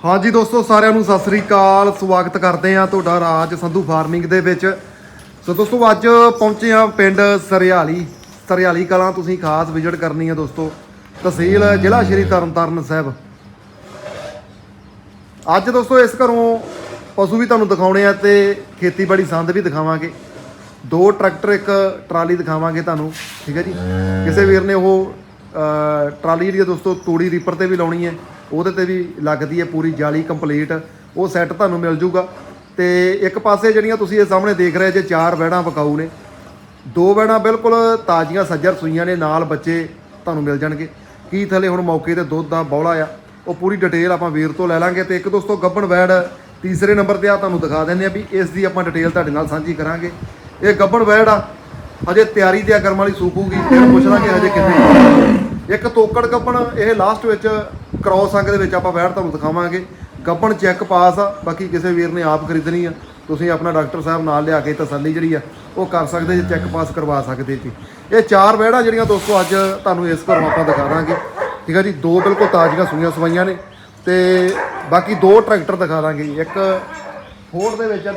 ਹਾਂਜੀ ਦੋਸਤੋ, ਸਾਰਿਆਂ ਨੂੰ ਸਤਿ ਸ੍ਰੀ ਅਕਾਲ। ਸਵਾਗਤ ਕਰਦੇ ਆ ਤੁਹਾਡਾ ਰਾਜ ਸੰਧੂ ਫਾਰਮਿੰਗ ਦੇ ਵਿੱਚ। ਸੋ ਦੋਸਤੋ, ਅੱਜ ਪਹੁੰਚੇ ਆ ਪਿੰਡ ਸਰਿਆਲੀ। ਸਰਿਆਲੀ ਕਲਾਂ ਤੁਸੀਂ ਖਾਸ ਵਿਜ਼ਿਟ ਕਰਨੀ ਆ ਦੋਸਤੋ। ਤਹਿਸੀਲ ਜ਼ਿਲ੍ਹਾ ਸ਼੍ਰੀ ਤਰਨਤਾਰਨ ਸਾਹਿਬ। ਅੱਜ ਦੋਸਤੋ, ਇਸ ਘਰੋਂ ਪਸ਼ੂ ਵੀ ਤੁਹਾਨੂੰ ਦਿਖਾਉਣੇ ਆ ਤੇ ਖੇਤੀਬਾੜੀ ਸੰਦ ਵੀ ਦਿਖਾਵਾਂਗੇ। ਦੋ ਟਰੈਕਟਰ, ਇੱਕ ਟਰਾਲੀ ਦਿਖਾਵਾਂਗੇ ਤੁਹਾਨੂੰ, ਠੀਕ ਹੈ ਜੀ? ਕਿਸੇ ਵੀਰ ਨੇ ਉਹ ਟਰਾਲੀ ਜਿਹੜੀ ਆ ਦੋਸਤੋ, ਤੂੜੀ ਰੀਪਰ ਤੇ ਵੀ ਲਾਉਣੀ ਹੈ। ਉਹਦੇ ਤੇ ਵੀ ਲੱਗਦੀ ਹੈ ਪੂਰੀ ਜਾਲੀ ਕੰਪਲੀਟ ਉਹ ਸੈੱਟ ਤੁਹਾਨੂੰ ਮਿਲ ਜੂਗਾ। ਤੇ ਇੱਕ ਪਾਸੇ ਜਿਹੜੀਆਂ ਤੁਸੀਂ ਇਹ ਸਾਹਮਣੇ ਦੇਖ ਰਹੇ ਜੇ ਚਾਰ ਵੈੜਾਂ ਵਿਕਾਊ ਨੇ, ਦੋ ਵੈੜਾਂ ਬਿਲਕੁਲ ਤਾਜ਼ੀਆਂ ਸੱਜਰ ਸੂਈਆਂ ਨੇ, ਨਾਲ ਬੱਚੇ ਤੁਹਾਨੂੰ ਮਿਲ ਜਾਣਗੇ। ਕੀ ਥੱਲੇ ਹੁਣ ਮੌਕੇ ਤੇ ਦੁੱਧ ਦਾ ਬੌਲਾ ਆ, ਉਹ ਪੂਰੀ ਡਿਟੇਲ ਆਪਾਂ ਵੀਰ ਤੋਂ ਲੈ ਲਾਂਗੇ। ਤੇ ਇੱਕ ਦੋਸਤੋ, ਗੱਬਣ ਵੈੜ ਤੀਸਰੇ ਨੰਬਰ ਤੇ ਆ, ਤੁਹਾਨੂੰ ਦਿਖਾ ਦਿੰਦੇ ਆ ਵੀ ਇਸ ਦੀ ਆਪਾਂ ਡਿਟੇਲ ਤੁਹਾਡੇ ਨਾਲ ਸਾਂਝੀ ਕਰਾਂਗੇ। ਇਹ ਗੱਬਣ ਵੈੜ ਆ, ਹਜੇ ਤਿਆਰੀ ਤੇ ਆ ਕਰਮ ਵਾਲੀ ਸੂਪੂਗੀ ਫਿਰ ਪੁੱਛ ਲਾਂਗੇ ਹਜੇ ਕਿੰਨੇ। ਇੱਕ ਤੋਕੜ ਗੱਬਣ, ਇਹ ਲਾਸਟ ਵਿੱਚ ਕ੍ਰੋਸ ਅੰਗ ਦੇ ਵਿੱਚ ਆਪਾਂ ਵੈੜ ਤੁਹਾਨੂੰ ਦਿਖਾਵਾਂਗੇ। ਗੱਬਣ ਚੈੱਕ ਪਾਸ ਆ, ਬਾਕੀ ਕਿਸੇ ਵੀਰ ਨੇ ਆਪ ਖਰੀਦਣੀ ਆ। ਤੁਸੀਂ ਆਪਣਾ ਡਾਕਟਰ ਸਾਹਿਬ ਨਾਲ ਲਿਆ ਕੇ ਤਸੱਲੀ ਜਿਹੜੀ ਆ, ਉਹ ਕਰ ਸਕਦੇ ਜੇ ਚੈੱਕ ਪਾਸ ਕਰਵਾ ਸਕਦੇ ਜੀ। ਇਹ ਚਾਰ ਵੈੜਾਂ ਜਿਹੜੀਆਂ ਦੋਸਤੋ ਅੱਜ ਤੁਹਾਨੂੰ ਇਸ ਘਰੋਂ ਆਪਾਂ ਦਿਖਾ ਦਾਂਗੇ। ਠੀਕ ਆ ਜੀ, ਦੋ ਬਿਲਕੁਲ ਤਾਜ਼ੀਆਂ ਸੂਈਆਂ ਸਵਾਈਆਂ ਨੇ ਤੇ ਬਾਕੀ ਦੋ ਟਰੈਕਟਰ ਦਿਖਾ ਦਾਂਗੇ ਜੀ। ਇੱਕ ਫੋਰਡ ਦੇ ਵਿੱਚ ਆ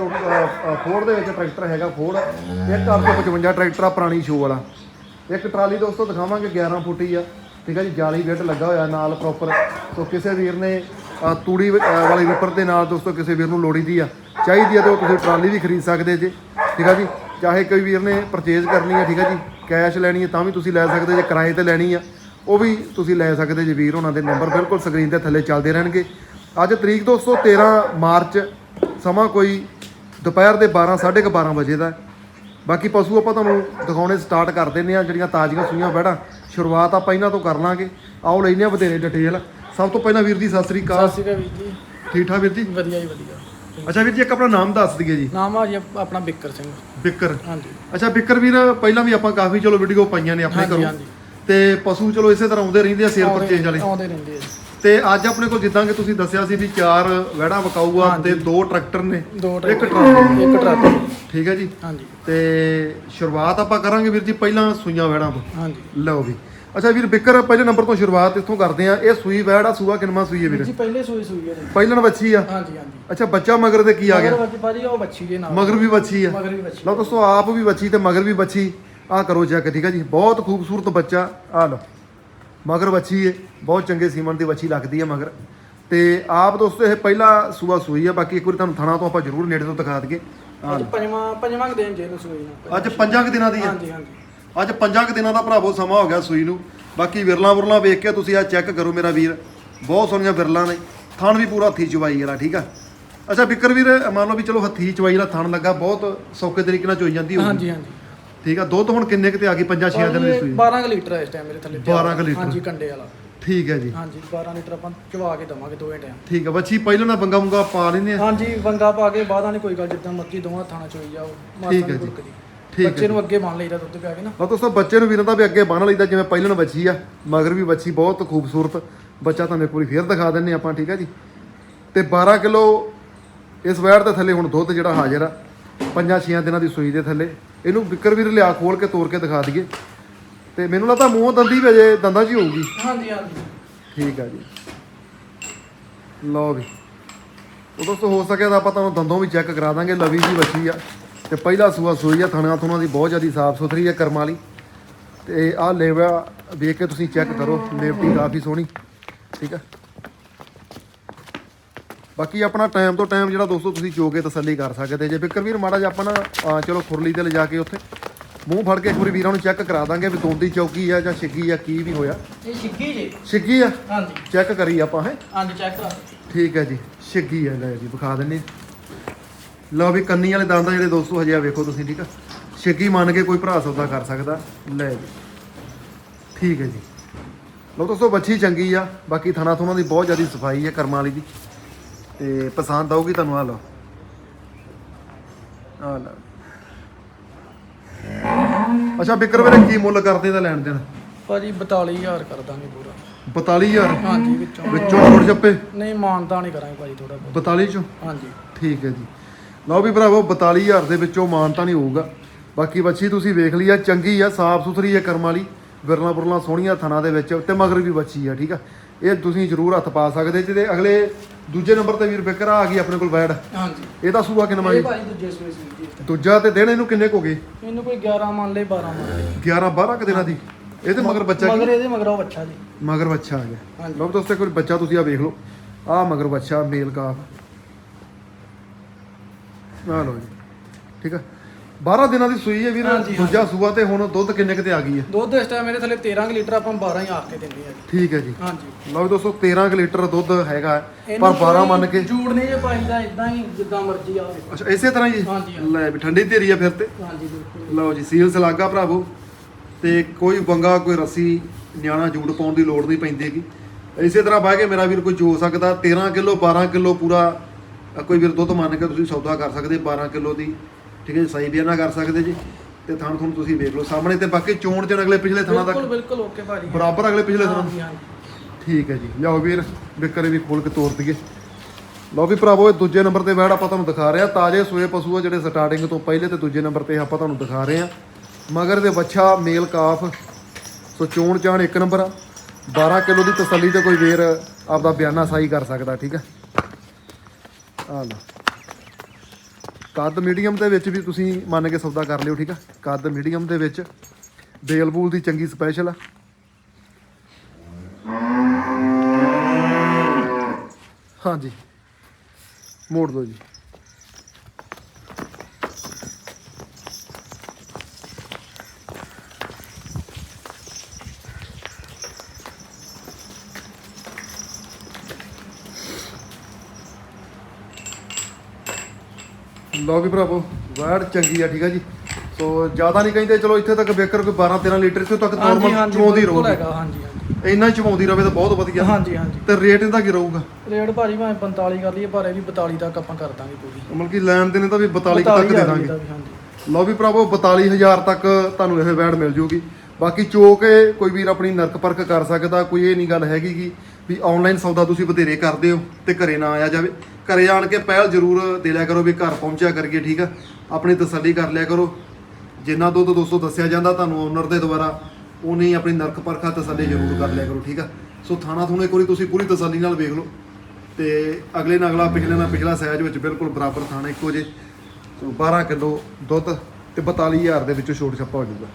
ਫੋਰਡ ਦੇ ਵਿੱਚ ਟਰੈਕਟਰ ਹੈਗਾ ਫੋਰਡ ਇੱਕ 855 ਟਰੈਕਟਰ ਆ, ਪੁਰਾਣੀ ਸ਼ੋ ਵਾਲਾ। ਇੱਕ ਟਰਾਲੀ ਦੋਸਤੋ ਦਿਖਾਵਾਂਗੇ 11 ਫੁੱਟੀ ਆ। ਠੀਕ ਹੈ ਜੀ ਜਾਲੀ ਬਿੱਟ ਲੱਗਾ ਹੋਇਆ ਨਾਲ ਪ੍ਰੋਪਰ ਸੋ ਕਿਸੇ ਵੀਰ ਨੇ ਅ, ਤੂੜੀ ਵ- ਅ, ਵਾਲੀ ਰਿਪਰ ਦੇ ਨਾਲ ਦੋਸਤੋ ਕਿਸੇ ਵੀਰ ਨੂੰ ਲੋੜੀ ਦੀ ਆ ਚਾਹੀਦੀ ਆ ਤਾਂ ਉਹ ਤੁਸੀਂ ਟਰਾਲੀ ਵੀ ਖਰੀਦ ਸਕਦੇ ਜੇ ਠੀਕ ਆ ਜੀ। ਚਾਹੇ ਕੋਈ ਵੀਰ ਨੇ ਪਰਚੇਜ਼ ਕਰਨੀ ਆ ਠੀਕ ਆ ਜੀ ਕੈਸ਼ ਲੈਣੀ ਹੈ ਤਾਂ ਵੀ ਤੁਸੀਂ ਲੈ ਸਕਦੇ ਜੇ ਕਿਰਾਏ ਤੇ ਲੈਣੀ ਆ ਉਹ ਵੀ ਤੁਸੀਂ ਲੈ ਸਕਦੇ ਜੇ ਵੀਰ ਉਹਨਾਂ ਦੇ ਨੰਬਰ ਬਿਲਕੁਲ ਸਕਰੀਨ ਦੇ ਥੱਲੇ ਚੱਲਦੇ ਰਹਿਣਗੇ। ਅੱਜ ਤਰੀਕ ਦੋਸਤੋ 13 ਮਾਰਚ ਸਮਾਂ ਕੋਈ ਦੁਪਹਿਰ ਦੇ 12 12:30 ਵਜੇ ਦਾ। ਹੈ। ਬਾਕੀ ਪਸ਼ੂ ਆਪਾਂ ਤੁਹਾਨੂੰ ਦਿਖਾਉਣੇ ਸਟਾਰਟ ਕਰ ਦਿੰਦੇ ਆ ਜਿਹੜੀਆਂ ਤਾਜ਼ੀਆਂ ਸੂਈਆਂ ਬੈੜਾਂ ਸ਼ੁਰੂਆਤ ਆਪਾਂ ਇਹਨਾਂ ਤੋਂ ਕਰ ਲਾਂਗੇ। ਆਓ ਲੈਨੇ ਆ ਵਧੇਰੇ ਡਿਟੇਲ ਸਭ ਤੋਂ ਪਹਿਲਾਂ ਵੀਰ ਦੀ ਸਤਿ ਸ੍ਰੀ ਅਕਾਲ। ਸਤਿ ਸ਼੍ਰੀ ਅਕਾਲ ਵੀਰ ਜੀ। ਠੀਕ ਠਾਕ ਵੀਰ ਜੀ? ਵਧੀਆ ਜੀ ਵਧੀਆ। ਅੱਛਾ ਵੀਰ ਜੀ ਇੱਕ ਆਪਣਾ ਨਾਮ ਦੱਸ ਦਈਏ ਜੀ। ਨਾਮ ਆ ਜੀ ਆਪਣਾ ਬਿੱਕਰ ਸਿੰਘ। ਬਿੱਕਰ। ਹਾਂਜੀ। ਅੱਛਾ ਬਿੱਕਰ ਵੀਰ ਪਹਿਲਾਂ ਵੀ ਆਪਾਂ ਕਾਫੀ ਚਲੋ ਵੀਡੀਓ ਪਾਈਆਂ ਨੇ ਆਪਣੇ ਘਰੋਂ। ਹਾਂਜੀ। ਤੇ ਪਸ਼ੂ ਚਲੋ ਇਸੇ ਤਰ੍ਹਾਂ ਆਉਂਦੇ ਰਹਿੰਦੇ ਆ ਸੇਲ ਪਰਚੇਜ ਵਾਲੇ। ਆਉਂਦੇ ਰਹਿੰਦੇ ਆ। ਤੇ ਅੱਜ ਆਪਣੇ ਕੋਲ ਜਿੱਦਾਂ ਕਿ ਤੁਸੀਂ ਦੱਸਿਆ ਸੀ ਵੀ ਚਾਰ ਵਹਿੜਾ ਵਿਕਾਊ ਆ ਤੇ ਦੋ ਟਰੈਕਟਰ ਨੇ ਦੋ ਇੱਕ ਟਰੈਕਟਰ। ਟਰਾਲੀ ਇੱਕ ਟਰੱਕ ਠੀਕ ਹੈ ਜੀ? ਹਾਂਜੀ। ਤੇ ਸ਼ੁਰੂਆਤ ਆਪਾਂ ਕਰਾਂਗੇ ਵੀਰ ਜੀ ਪਹਿਲਾਂ ਸੂਈਆਂ ਵਹਿੜਾਂ ਤੋਂ। ਹਾਂਜੀ। ਲਓ ਵੀ। ਅੱਛਾ ਵੀਰ ਬਿੱਕਰ ਪਹਿਲੇ ਨੰਬਰ ਤੋਂ ਸ਼ੁਰੂਆਤ ਇੱਥੋਂ ਕਰਦੇ ਆ ਇਹ ਸੂਈ ਵਹਿੜ ਆ ਸੂਆ ਕਿੰਨਵਾਂ ਸੂਈ ਹੈ ਵੀਰ? ਜੀ ਪਹਿਲੇ ਸੂਈ ਸੂਈ ਹੈ ਪਹਿਲਣ ਬੱਚੀ ਆ? ਹਾਂਜੀ ਹਾਂਜੀ। ਅੱਛਾ ਬੱਚਾ ਮਗਰ ਦੇ ਕੀ ਆ ਮਗਰ ਗਿਆ ਬਾਕੀ ਭਾਜੀ ਉਹ ਬੱਚੀ ਦੇ ਨਾਲ। ਮਗਰ ਵੀ ਬੱਚੀ ਆ। ਮਗਰ ਵੀ ਬੱਚੀ ਲਓ ਦੋਸਤੋ ਆਪ ਵੀ ਬੱਚੀ ਤੇ ਮਗਰ ਵੀ ਬੱਚੀ ਆ ਕਰੋ ਚੈੱਕ ਠੀਕ ਹੈ ਜੀ? ਬਹੁਤ ਖੂਬਸੂਰਤ ਬੱਚਾ। ਆ ਲਓ। ਮਗਰ ਬੱਚੀ ਏ। ਬਹੁਤ ਚੰਗੇ ਸੀਮਨ ਦੀ ਬੱਚੀ ਲੱਗਦੀ ਹੈ ਮਗਰ। ਤੇ ਆਪ ਦੋਸਤੋ ਇਹ ਪਹਿਲਾ ਸੂਆ ਸੂਈ ਆ ਬਾਕੀ ਇੱਕ ਵਾਰੀ ਤੁਹਾਨੂੰ ਥਣਾ ਤੋਂ ਆਪਾਂ ਜ਼ਰੂਰ ਨੇੜੇ ਤੋਂ ਦਿਖਾ ਦਈਏ। ਅੱਜ ਪੰਜਵਾਂ ਪੰਜਵਾਂ ਕੁ ਦਿਨ ਜੇ ਨੂੰ ਸੂਈ ਨੂੰ। ਅੱਜ ਪੰਜਾਂ ਕੁ ਦਿਨਾਂ ਦੀ ਆ। ਹਾਂਜੀ ਹਾਂਜੀ। ਅੱਜ ਪੰਜਾਂ ਕੁ ਦਿਨਾਂ ਦਾ ਭਰਾਵੋ ਸਮਾਂ ਹੋ ਗਿਆ ਸੂਈ ਨੂੰ। ਬਾਕੀ ਵਿਰਲਾ ਵਿਰਲਾ ਵੇਖ ਕੇ ਤੁਸੀਂ ਆ ਚੈੱਕ ਕਰੋ ਮੇਰਾ ਵੀਰ। ਬਹੁਤ ਸੋਹਣੀਆਂ ਵਿਰਲਾਂ ਨੇ। ਥਣ ਵੀ ਪੂਰਾ ਹੱਥੀ ਚਵਾਈ ਵਾਲਾ ਠੀਕ ਆ? ਅੱਛਾ ਬਿੱਕਰ ਵੀਰ ਮੰਨ ਲਓ ਵੀ ਚਲੋ ਹੱਥੀ ਚਵਾਈ ਵਾਲਾ ਥਣ ਲੱਗਾ ਬਹੁਤ ਸੌਖੇ ਤਰੀਕੇ ਨਾਲ ਚੋਈ ਜਾਂਦੀ ਹੋਊਗੀ। ਹਾਂਜੀ ਹਾਂਜੀ। ਠੀਕ ਆ ਦੁੱਧ ਹੁਣ ਕਿੰਨੇ ਕਿਤੇ ਆ ਗਈ? ਪੰਜਾਂ ਛੇਆਂ ਦਿਨ ਦੀ ਸੂਈ। 12 ਕੁ ਲੀਟਰ ਹੈ ਇਸ ਟਾਈਮ ਮੇਰੇ ਥੱਲੇ। 12 ਕੁ ਲੀਟਰ। ਹਾਂਜੀ ਕੰਡੇ ਵਾਲਾ। ਠੀਕ ਹੈ ਜੀ। ਹਾਂਜੀ 12 ਲੀਟਰ ਆਪਾਂ ਚਵਾ ਕੇ ਦਵਾਂਗੇ ਦੋਵੇਂ ਟਾਈਮ। ਠੀਕ ਆ ਬੱਚੀ ਪਹਿਲਾਂ ਨਾ ਬੰਗਾ ਮੁੰਗਾ ਪਾ ਲੈਨੇ ਆ। ਹਾਂਜੀ ਵੰਗਾ ਪਾ ਕੇ ਬਾਦਾਂ ਨਹੀਂ ਕੋਈ ਗੱਲ ਜਿੱਦਾਂ ਮਰਜ਼ੀ ਦੋਵਾਂ ਥਾਣਾ ਚੋਈ ਜਾਓ ਠੀਕ ਹੈ ਜੀ। ਠੀਕ ਹੈ ਬੱਚੇ ਨੂੰ ਅੱਗੇ ਮੰਨ ਲਈਦਾ ਦੁੱਧ ਪਿਆ ਕੇ ਨਾ। ਆ ਦੋਸਤੋ ਬੱਚੇ ਨੂੰ ਵੀਰਾਂ ਦਾ ਵੀ ਅੱਗੇ ਬੰਨ ਲਈਦਾ ਜਿਵੇਂ ਪਹਿਲਾਂ ਬੱਚੀ ਆ। ਮਗਰ ਵੀ ਬੱਚੀ ਬਹੁਤ ਖੂਬਸੂਰਤ। ਬੱਚਾ ਤੁਹਾਨੂੰ ਇੱਕ ਵਾਰੀ ਫੇਰ ਦਿਖਾ ਦਿੰਨੇ ਆਪਾਂ ਠੀਕ ਆ ਜੀ। ਤੇ 12 ਕਿਲੋ ਇਸ ਵੈੜ ਦੇ ਥੱਲੇ ਹੁਣ ਦੁੱਧ ਜਿਹੜਾ ਹਾਜ਼ਰ ਆ। ਪੰਜਾਂ ਛੇਆਂ ਦਿਨਾਂ ਦੀ ਸੂਈ ਦੇ ਥੱਲੇ। ਇਹਨੂੰ ਵਿਕਰ ਵੀਰ ਲਿਆ ਖੋਲ ਕੇ ਤੋੜ ਕੇ ਦਿਖਾ ਦਈਏ। ਤੇ ਮੈਨੂੰ ਲੱਗਦਾ ਮੂੰਹ ਦੰਦੀ ਵੀ ਅਜੇ ਦੰਦਾਂ 'ਚ ਹੀ ਹੋਊਗੀ। ਹਾਂਜੀ ਹਾਂਜੀ। ਠੀਕ ਆ ਜੀ। ਲਓ ਵੀ। ਉਹ ਦੋਸਤੋ ਹੋ ਸਕਿਆ ਤਾਂ ਆਪਾਂ ਤੁਹਾਨੂੰ ਦੰਦੋਂ ਵੀ ਚੈੱਕ ਕਰਾ ਦਾਂਗੇ ਲਵੀ ਜੀ ਬੱਚੀ ਆ। ਤੇ ਪਹਿਲਾ ਸੂਆ ਸੂਈ ਆ ਥਣਾ ਥੁਣਾ ਦੀ ਬਹੁਤ ਜ਼ਿਆਦਾ ਸਾਫ਼ ਸੁਥਰੀ ਆ ਕਰਮ ਵਾਲੀ। ਤੇ ਆਹ ਲੇਵਾ ਵੇਖ ਕੇ ਤੁਸੀਂ ਚੈੱਕ ਕਰੋ ਲੇਵਟੀ ਕਾਫੀ ਸੋਹਣੀ। ਠੀਕ ਆ। ਬਾਕੀ ਆਪਣਾ ਟਾਈਮ ਤੋਂ ਟਾਈਮ ਜਿਹੜਾ ਦੋਸਤੋ ਤੁਸੀਂ ਚੋ ਕੇ ਤਸੱਲੀ ਕਰ ਸਕਦੇ ਜੇ। ਬਿਕਰ ਵੀਰ ਮਾੜਾ ਜਿਹਾ ਆਪਾਂ ਨਾ ਅਹ ਚਲੋ ਖੁਰਲੀ ਤੇ ਲਿਜਾ ਕੇ ਉੱਥੇ। ਮੂੰਹ ਫੜ ਕੇ ਇੱਕ ਵਾਰੀ ਵੀਰਾਂ ਨੂੰ ਚੈੱਕ ਕਰਾ ਦਾਂਗੇ ਵੀ ਦੋਂਦੀ ਚੌਕੀ ਆ ਜਾਂ ਛਿੱਗੀ ਆ ਕੀ ਵੀ ਹੋਇਆ। ਇਹ ਛਿੱਗੀ ਜੀ। ਛਿੱਗੀ ਆ? ਹਾਂਜੀ। ਚੈੱਕ ਕਰੀ ਆਪਾਂ ਹੈ? ਹਾਂਜੀ ਚੈੱਕ ਕਰ ਠੀਕ ਹੈ ਜੀ ਛਿੱਗੀ ਹੈ ਲੈ ਜੀ ਵਿਖਾ ਦਿੰਨੇ। ਆ। ਲਓ ਵੀ ਕੰਨੀ ਵਾਲੇ ਦੰਦ ਆ ਜਿਹੜੇ ਦੋਸਤੋ ਹਜੇ ਆ ਵੇਖੋ ਤੁਸੀਂ ਠੀਕ ਆ? ਛਿੱਗੀ ਮੰਨ ਕੇ ਕੋਈ ਭਰਾ ਸੌਦਾ ਕਰ ਸਕਦਾ ਲੈ ਜੀ। ਠੀਕ ਹੈ ਜੀ। ਲਓ ਦੋਸਤੋ ਬੱਚੀ ਚੰਗੀ ਆ ਬਾਕੀ ਥਣਾ ਥੁਣਾ ਦੀ ਬਹੁਤ ਜ਼ਿਆਦਾ ਸਫ਼ਾਈ ਹੈ ਕਰਮਾਂ ਵਾਲੀ ਦੀ। ਤੇ ਪਸੰਦ ਆਊਗੀ ਤੁਹਾਨੂੰ ਆ ਲਓ। ਆ ਲਓ। ਅੱਛਾ ਬਿਕਰ ਵੀਰੇ ਕੀ ਮੁੱਲ ਕਰਦੇ ਦਾ ਲੈਣ ਦੇਣ? ਭਾਜੀ 42000 ਕਰ ਦਾਂਗੇ ਪੂਰਾ। 42000 ਹਾਂਜੀ ਵਿੱਚੋਂ। ਵਿੱਚੋਂ ਛੋੜ ਜੱਪੇ? ਨਹੀਂ ਮਾਨਤਾ ਨਹੀਂ ਕਰਾਂਗੇ ਭਾਜੀ ਥੋੜਾ 42 ਚੋਂ? ਹਾਂਜੀ। ਠੀਕ ਹੈ ਜੀ। ਲਓ ਵੀ ਭਰਾਵੋ 42000 ਦੇ ਵਿੱਚੋਂ ਮਾਨਤਾ ਨਹੀਂ ਹੋਊਗਾ। ਬਾਕੀ ਬੱਚੀ ਤੁਸੀਂ ਵੇਖ ਲਈ ਆ ਚੰਗੀ ਆ ਸਾਫ਼ ਸੁਥਰੀ ਆ ਕਰਮ ਵਾਲੀ। ਵਿਰਲਾ ਬੁਰਲਾ ਸੋਹਣੀਆਂ ਥਣਾ ਦੇ ਵਿੱਚ ਤੇ ਮਗਰ ਵੀ ਬੱਚੀ ਆ ਠੀਕ ਆ? ਇਹ ਤੁਸੀਂ ਜ਼ਰੂਰ ਹੱਥ ਪਾ ਸਕਦੇ ਜਿਹਦੇ ਅਗਲੇ ਦੂਜੇ ਨੰਬਰ ਤੇ ਵੀਰ ਬਿਕਰ ਆ ਗਈ ਆਪਣੇ ਕੋਲ ਵੈੜ ਹਾਂਜੀ। ਇਹਦਾ ਸੂਆ ਕਿੰਨਾ ਇਹ ਜੀ ਭਾਈ ਦੂਜੇ ਸੂਏ ਸੀ ਜੀ। ਦੂਜਾ ਤੇ ਦਿਨ ਇਹਨੂੰ ਕਿੰਨੇ ਕੁ ਹੋ ਗਏ? ਇਹਨੂੰ ਕੋਈ 11 ਮੰਨ ਲਏ 12 ਮੰਨ ਲਏ। 11 12 ਕਿ ਦਿਨਾਂ ਦੀ? ਇਹਦੇ ਮਗਰ ਬੱਚਾ ਮਗਰ ਇਹਦੇ ਮਗਰ ਉਹ ਬੱਚਾ ਜੀ। ਮਗਰ ਬੱਚਾ ਆ ਗਿਆ। ਹਾਂਜੀ। ਲਓ ਦੋਸਤੋ ਕੋਈ ਬੱਚਾ ਤੁਸੀਂ ਆ ਵੇਖ ਲਓ। ਆ ਮਗਰ ਬੱਚਾ ਮੇਲ ਕਾਫ। ਆ ਲਓ ਜੀ। ਠੀਕ ਆ? 12 ਦਿਨਾਂ ਦੀ ਸੂਈ ਹੈ ਵੀਰ ਹਾਂਜੀ, ਦੂਜਾ ਸੂਆ ਤੇ ਹੁਣ ਦੁੱਧ ਕਿੰਨੇ ਕਿਤੇ ਆ ਗਈ ਹੈ? ਦੁੱਧ ਇਸ ਟਾਈਮ ਮੇਰੇ ਥੱਲੇ 13 ਕੁ ਲੀਟਰ ਆਪਾਂ 12 ਹੀ ਆਖ ਕੇ ਦਿੰਦੇ ਆ ਠੀਕ ਹੈ ਜੀ। ਹਾਂਜੀ। ਲਓ ਦੋਸਤੋ 13 ਕੁ ਲੀਟਰ ਦੁੱਧ ਹੈਗਾ ਹੈ, ਪਰ ਇਹਨੂੰ 12 ਕੋਈ ਮੰਨ ਕੇ ਜੂੜ ਨਹੀਂ ਜੇ ਪਾਈਦਾ ਇਦਾਂ ਹੀ ਜਿੱਦਾਂ ਮਰਜ਼ੀ ਆਵੇ। ਅੱਛਾ ਇਸੇ ਤਰ੍ਹਾਂ ਹੀ? ਹਾਂਜੀ, ਹਾਂਜੀ। ਲੈ ਵੀ ਠੰਡੀ ਧੀਰੀ ਆ ਫਿਰ ਤੇ। ਹਾਂਜੀ ਬਿਲਕੁਲ। ਲਓ ਜੀ ਸੀਲ ਸਲਾਗਾ ਭਰਾਵੋ ਤੇ ਕੋਈ ਬੰਗਾ ਕੋਈ ਰੱਸੀ ਨਿਆਣਾ ਜੂੜ ਪਾਉਣ ਦੀ ਲੋੜ ਨਹੀਂ ਪੈਂਦੀਗੀ। ਇਸੇ ਤਰ੍ਹਾਂ ਬਾਹ ਕੇ ਮੇਰਾ ਵੀਰ ਕੋਈ ਜੋ ਸਕਦਾ 13 ਕਿਲੋ 12 ਕਿਲੋ ਪੂਰਾ ਅ, ਕੋਈ ਵੀਰ ਦੁੱਧ ਮੰਨ ਕੇ ਤੁਸੀਂ ਸੌਦਾ ਕਰ ਸਕਦੇ 12 ਕਿਲੋ ਦੀ। ਠੀਕ ਹੈ ਜੀ ਸਹੀ ਬਿਆਨਾ ਕਰ ਸਕਦੇ ਜੀ। ਤੇ ਥਣ ਤੁਹਾਨੂੰ ਤੁਸੀਂ ਵੇਖ ਲਓ ਸਾਹਮਣੇ ਤੇ ਬਾਕੀ ਚੋਣ ਚਣ ਅਗਲੇ ਪਿਛਲੇ ਥਣਾ ਬਿਲਕੁਲ ਤੱਕ। ਬਿਲਕੁਲ ਓਕੇ ਭਾਜੀ। ਬਰਾਬਰ ਅਗਲੇ ਪਿਛਲੇ ਥਣਾ ਹਾਂਜੀ ਹਾਂਜੀ। ਠੀਕ ਹੈ ਜੀ ਲਿਆਓ ਵੀਰ ਵਿਕਰੇ ਵੀ ਖੋਲ ਕੇ ਤੋਰ ਦਈਏ। ਲਓ ਵੀ ਭਰਾਵੋ ਇਹ ਦੂਜੇ ਨੰਬਰ ਤੇ ਵੈੜ ਆਪਾਂ ਤੁਹਾਨੂੰ ਦਿਖਾ ਰਹੇ ਆ ਤਾਜ਼ੇ ਸੂਏ ਪਸ਼ੂ ਆ ਜਿਹੜੇ ਸਟਾਰਟਿੰਗ ਤੋਂ ਪਹਿਲੇ ਤੇ ਦੂਜੇ ਨੰਬਰ ਤੇ ਆਪਾਂ ਤੁਹਾਨੂੰ ਦਿਖਾ ਰਹੇ ਆ ਮਗਰ ਦੇ ਬੱਚਾ ਮੇਲ ਕਾਫ। ਸੋ ਚੋਣ ਚਾਣ ਇੱਕ ਨੰਬਰ ਆ। 12 ਕਿਲੋ ਦੀ ਤਸੱਲੀ ਤੇ ਕੋਈ ਵੀਰ ਆਪਦਾ ਬਿਆਨਾ ਸਾਈ ਕਰ ਸਕਦਾ ਠੀਕ ਹੈ। ਆ ਲਓ। ਕੱਦ ਮੀਡੀਅਮ ਦੇ ਵਿੱਚ ਵੀ ਤੁਸੀਂ ਮੰਨ ਕੇ ਸੌਦਾ ਕਰ ਲਿਓ, ਠੀਕ ਆ? ਕੱਦ ਮੀਡੀਅਮ ਦੇ ਵਿੱਚ ਬੇਲ ਬੂਲ ਦੀ ਚੰਗੀ ਸਪੈਸ਼ਲ ਆ। ਹਾਂਜੀ। ਮੋੜ ਦਿਓ ਜੀ। ਲਓ ਵੀ ਭਰਾਵੋ ਵਾੜ ਚੰਗੀ ਆ ਠੀਕ ਆ ਜੀ। ਸੋ ਜ਼ਿਆਦਾ ਨਹੀਂ ਕਹਿੰਦੇ ਚਲੋ ਇੱਥੇ ਤੱਕ ਬੇਕਰ ਕੋਈ 12 13 ਲੀਟਰ ਇੱਥੇ ਤੱਕ ਨਾਰਮਲ ਚਵਾਉਂਦੀ ਰਹੂਗੀ। ਹੈਗਾ ਹਾਂਜੀ ਹਾਂਜੀ। ਇੰਨਾ ਚਵਾਉਂਦੀ ਰਵੇ ਤਾਂ ਬਹੁਤ ਵਧੀਆ। ਹਾਂਜੀ ਹਾਂਜੀ। ਤੇ ਰੇਟ ਇਹਦਾ ਕੀ ਰਹੂਗਾ? ਰੇਟ ਭਾਜੀ ਭਾਵੇਂ 45 ਕਰ ਲਈਏ ਪਰ ਇਹ ਵੀ 42 ਤੱਕ ਆਪਾਂ ਕਰ ਦਾਂਗੇ ਪੂਰੀ। ਮਤਲਬ ਕਿ ਲੈਣ ਦੇਣੇ ਤਾਂ ਵੀ 42 ਕੁ ਤੱਕ ਦੇ 42 ਦਾਂਗੇ। ਲਓ ਵੀ ਭਰਾਵੋ 42000 ਤੱਕ ਤੁਹਾਨੂੰ ਇਹ ਵੈੜ ਮਿਲ ਜੂਗੀ। ਬਾਕੀ ਚੋ ਕੇ ਕੋਈ ਵੀਰ ਆਪਣੀ ਨਰਕ ਪਰਖ ਕਰ ਸਕਦਾ ਕੋਈ ਇਹ ਨਹੀਂ ਗੱਲ ਹੈਗੀ ਕਿ ਵੀ ਆਨਲਾਈਨ ਸੌਦਾ ਤੁਸੀਂ ਬਥੇਰੇ ਕਰਦੇ ਹੋ ਤੇ ਘਰੇ ਨਾ ਆਇਆ ਜਾਵੇ। ਘਰੇ ਆਣ ਕੇ ਪਹਿਲ ਜ਼ਰੂਰ ਦੇ ਲਿਆ ਕਰੋ ਵੀ ਘਰ ਪਹੁੰਚਿਆ ਕਰੀਏ, ਠੀਕ ਆ? ਆਪਣੀ ਤਸੱਲੀ ਕਰ ਲਿਆ ਕਰੋ। ਜਿੰਨਾ ਦੁੱਧ ਦੋਸਤੋ ਦੱਸਿਆ ਜਾਂਦਾ, ਤੁਹਾਨੂੰ ਓਨਰ ਦੇ ਦੁਆਰਾ ਉਨੀ ਹੀ ਆਪਣੀ ਨਰਕ ਪਰਖਾ ਤਸੱਲੀ ਜ਼ਰੂਰ ਕਰ ਲਿਆ ਕਰੋ, ਠੀਕ ਆ? ਸੋ ਥਾਣਾ ਥੂਣੇ ਇੱਕ ਵਾਰੀ ਤੁਸੀਂ ਪੂਰੀ ਤਸੱਲੀ ਨਾਲ ਵੇਖ ਲਓ ਤੇ ਅਗਲੇ ਨਾਲ ਅਗਲਾ, ਪਿਛਲੇ ਨਾਲ ਪਿਛਲਾ ਸਾਈਜ਼ ਵਿੱਚ ਬਿਲਕੁਲ ਬਰਾਬਰ ਥਾਣਾ ਇੱਕੋ ਜੇ। ਸੋ 12 ਕਿਲੋ ਦੁੱਧ ਤੇ 42000 ਦੇ ਵਿੱਚੋਂ ਛੋਟ ਛੱਪਾ ਹੋ ਜਾਊਗਾ।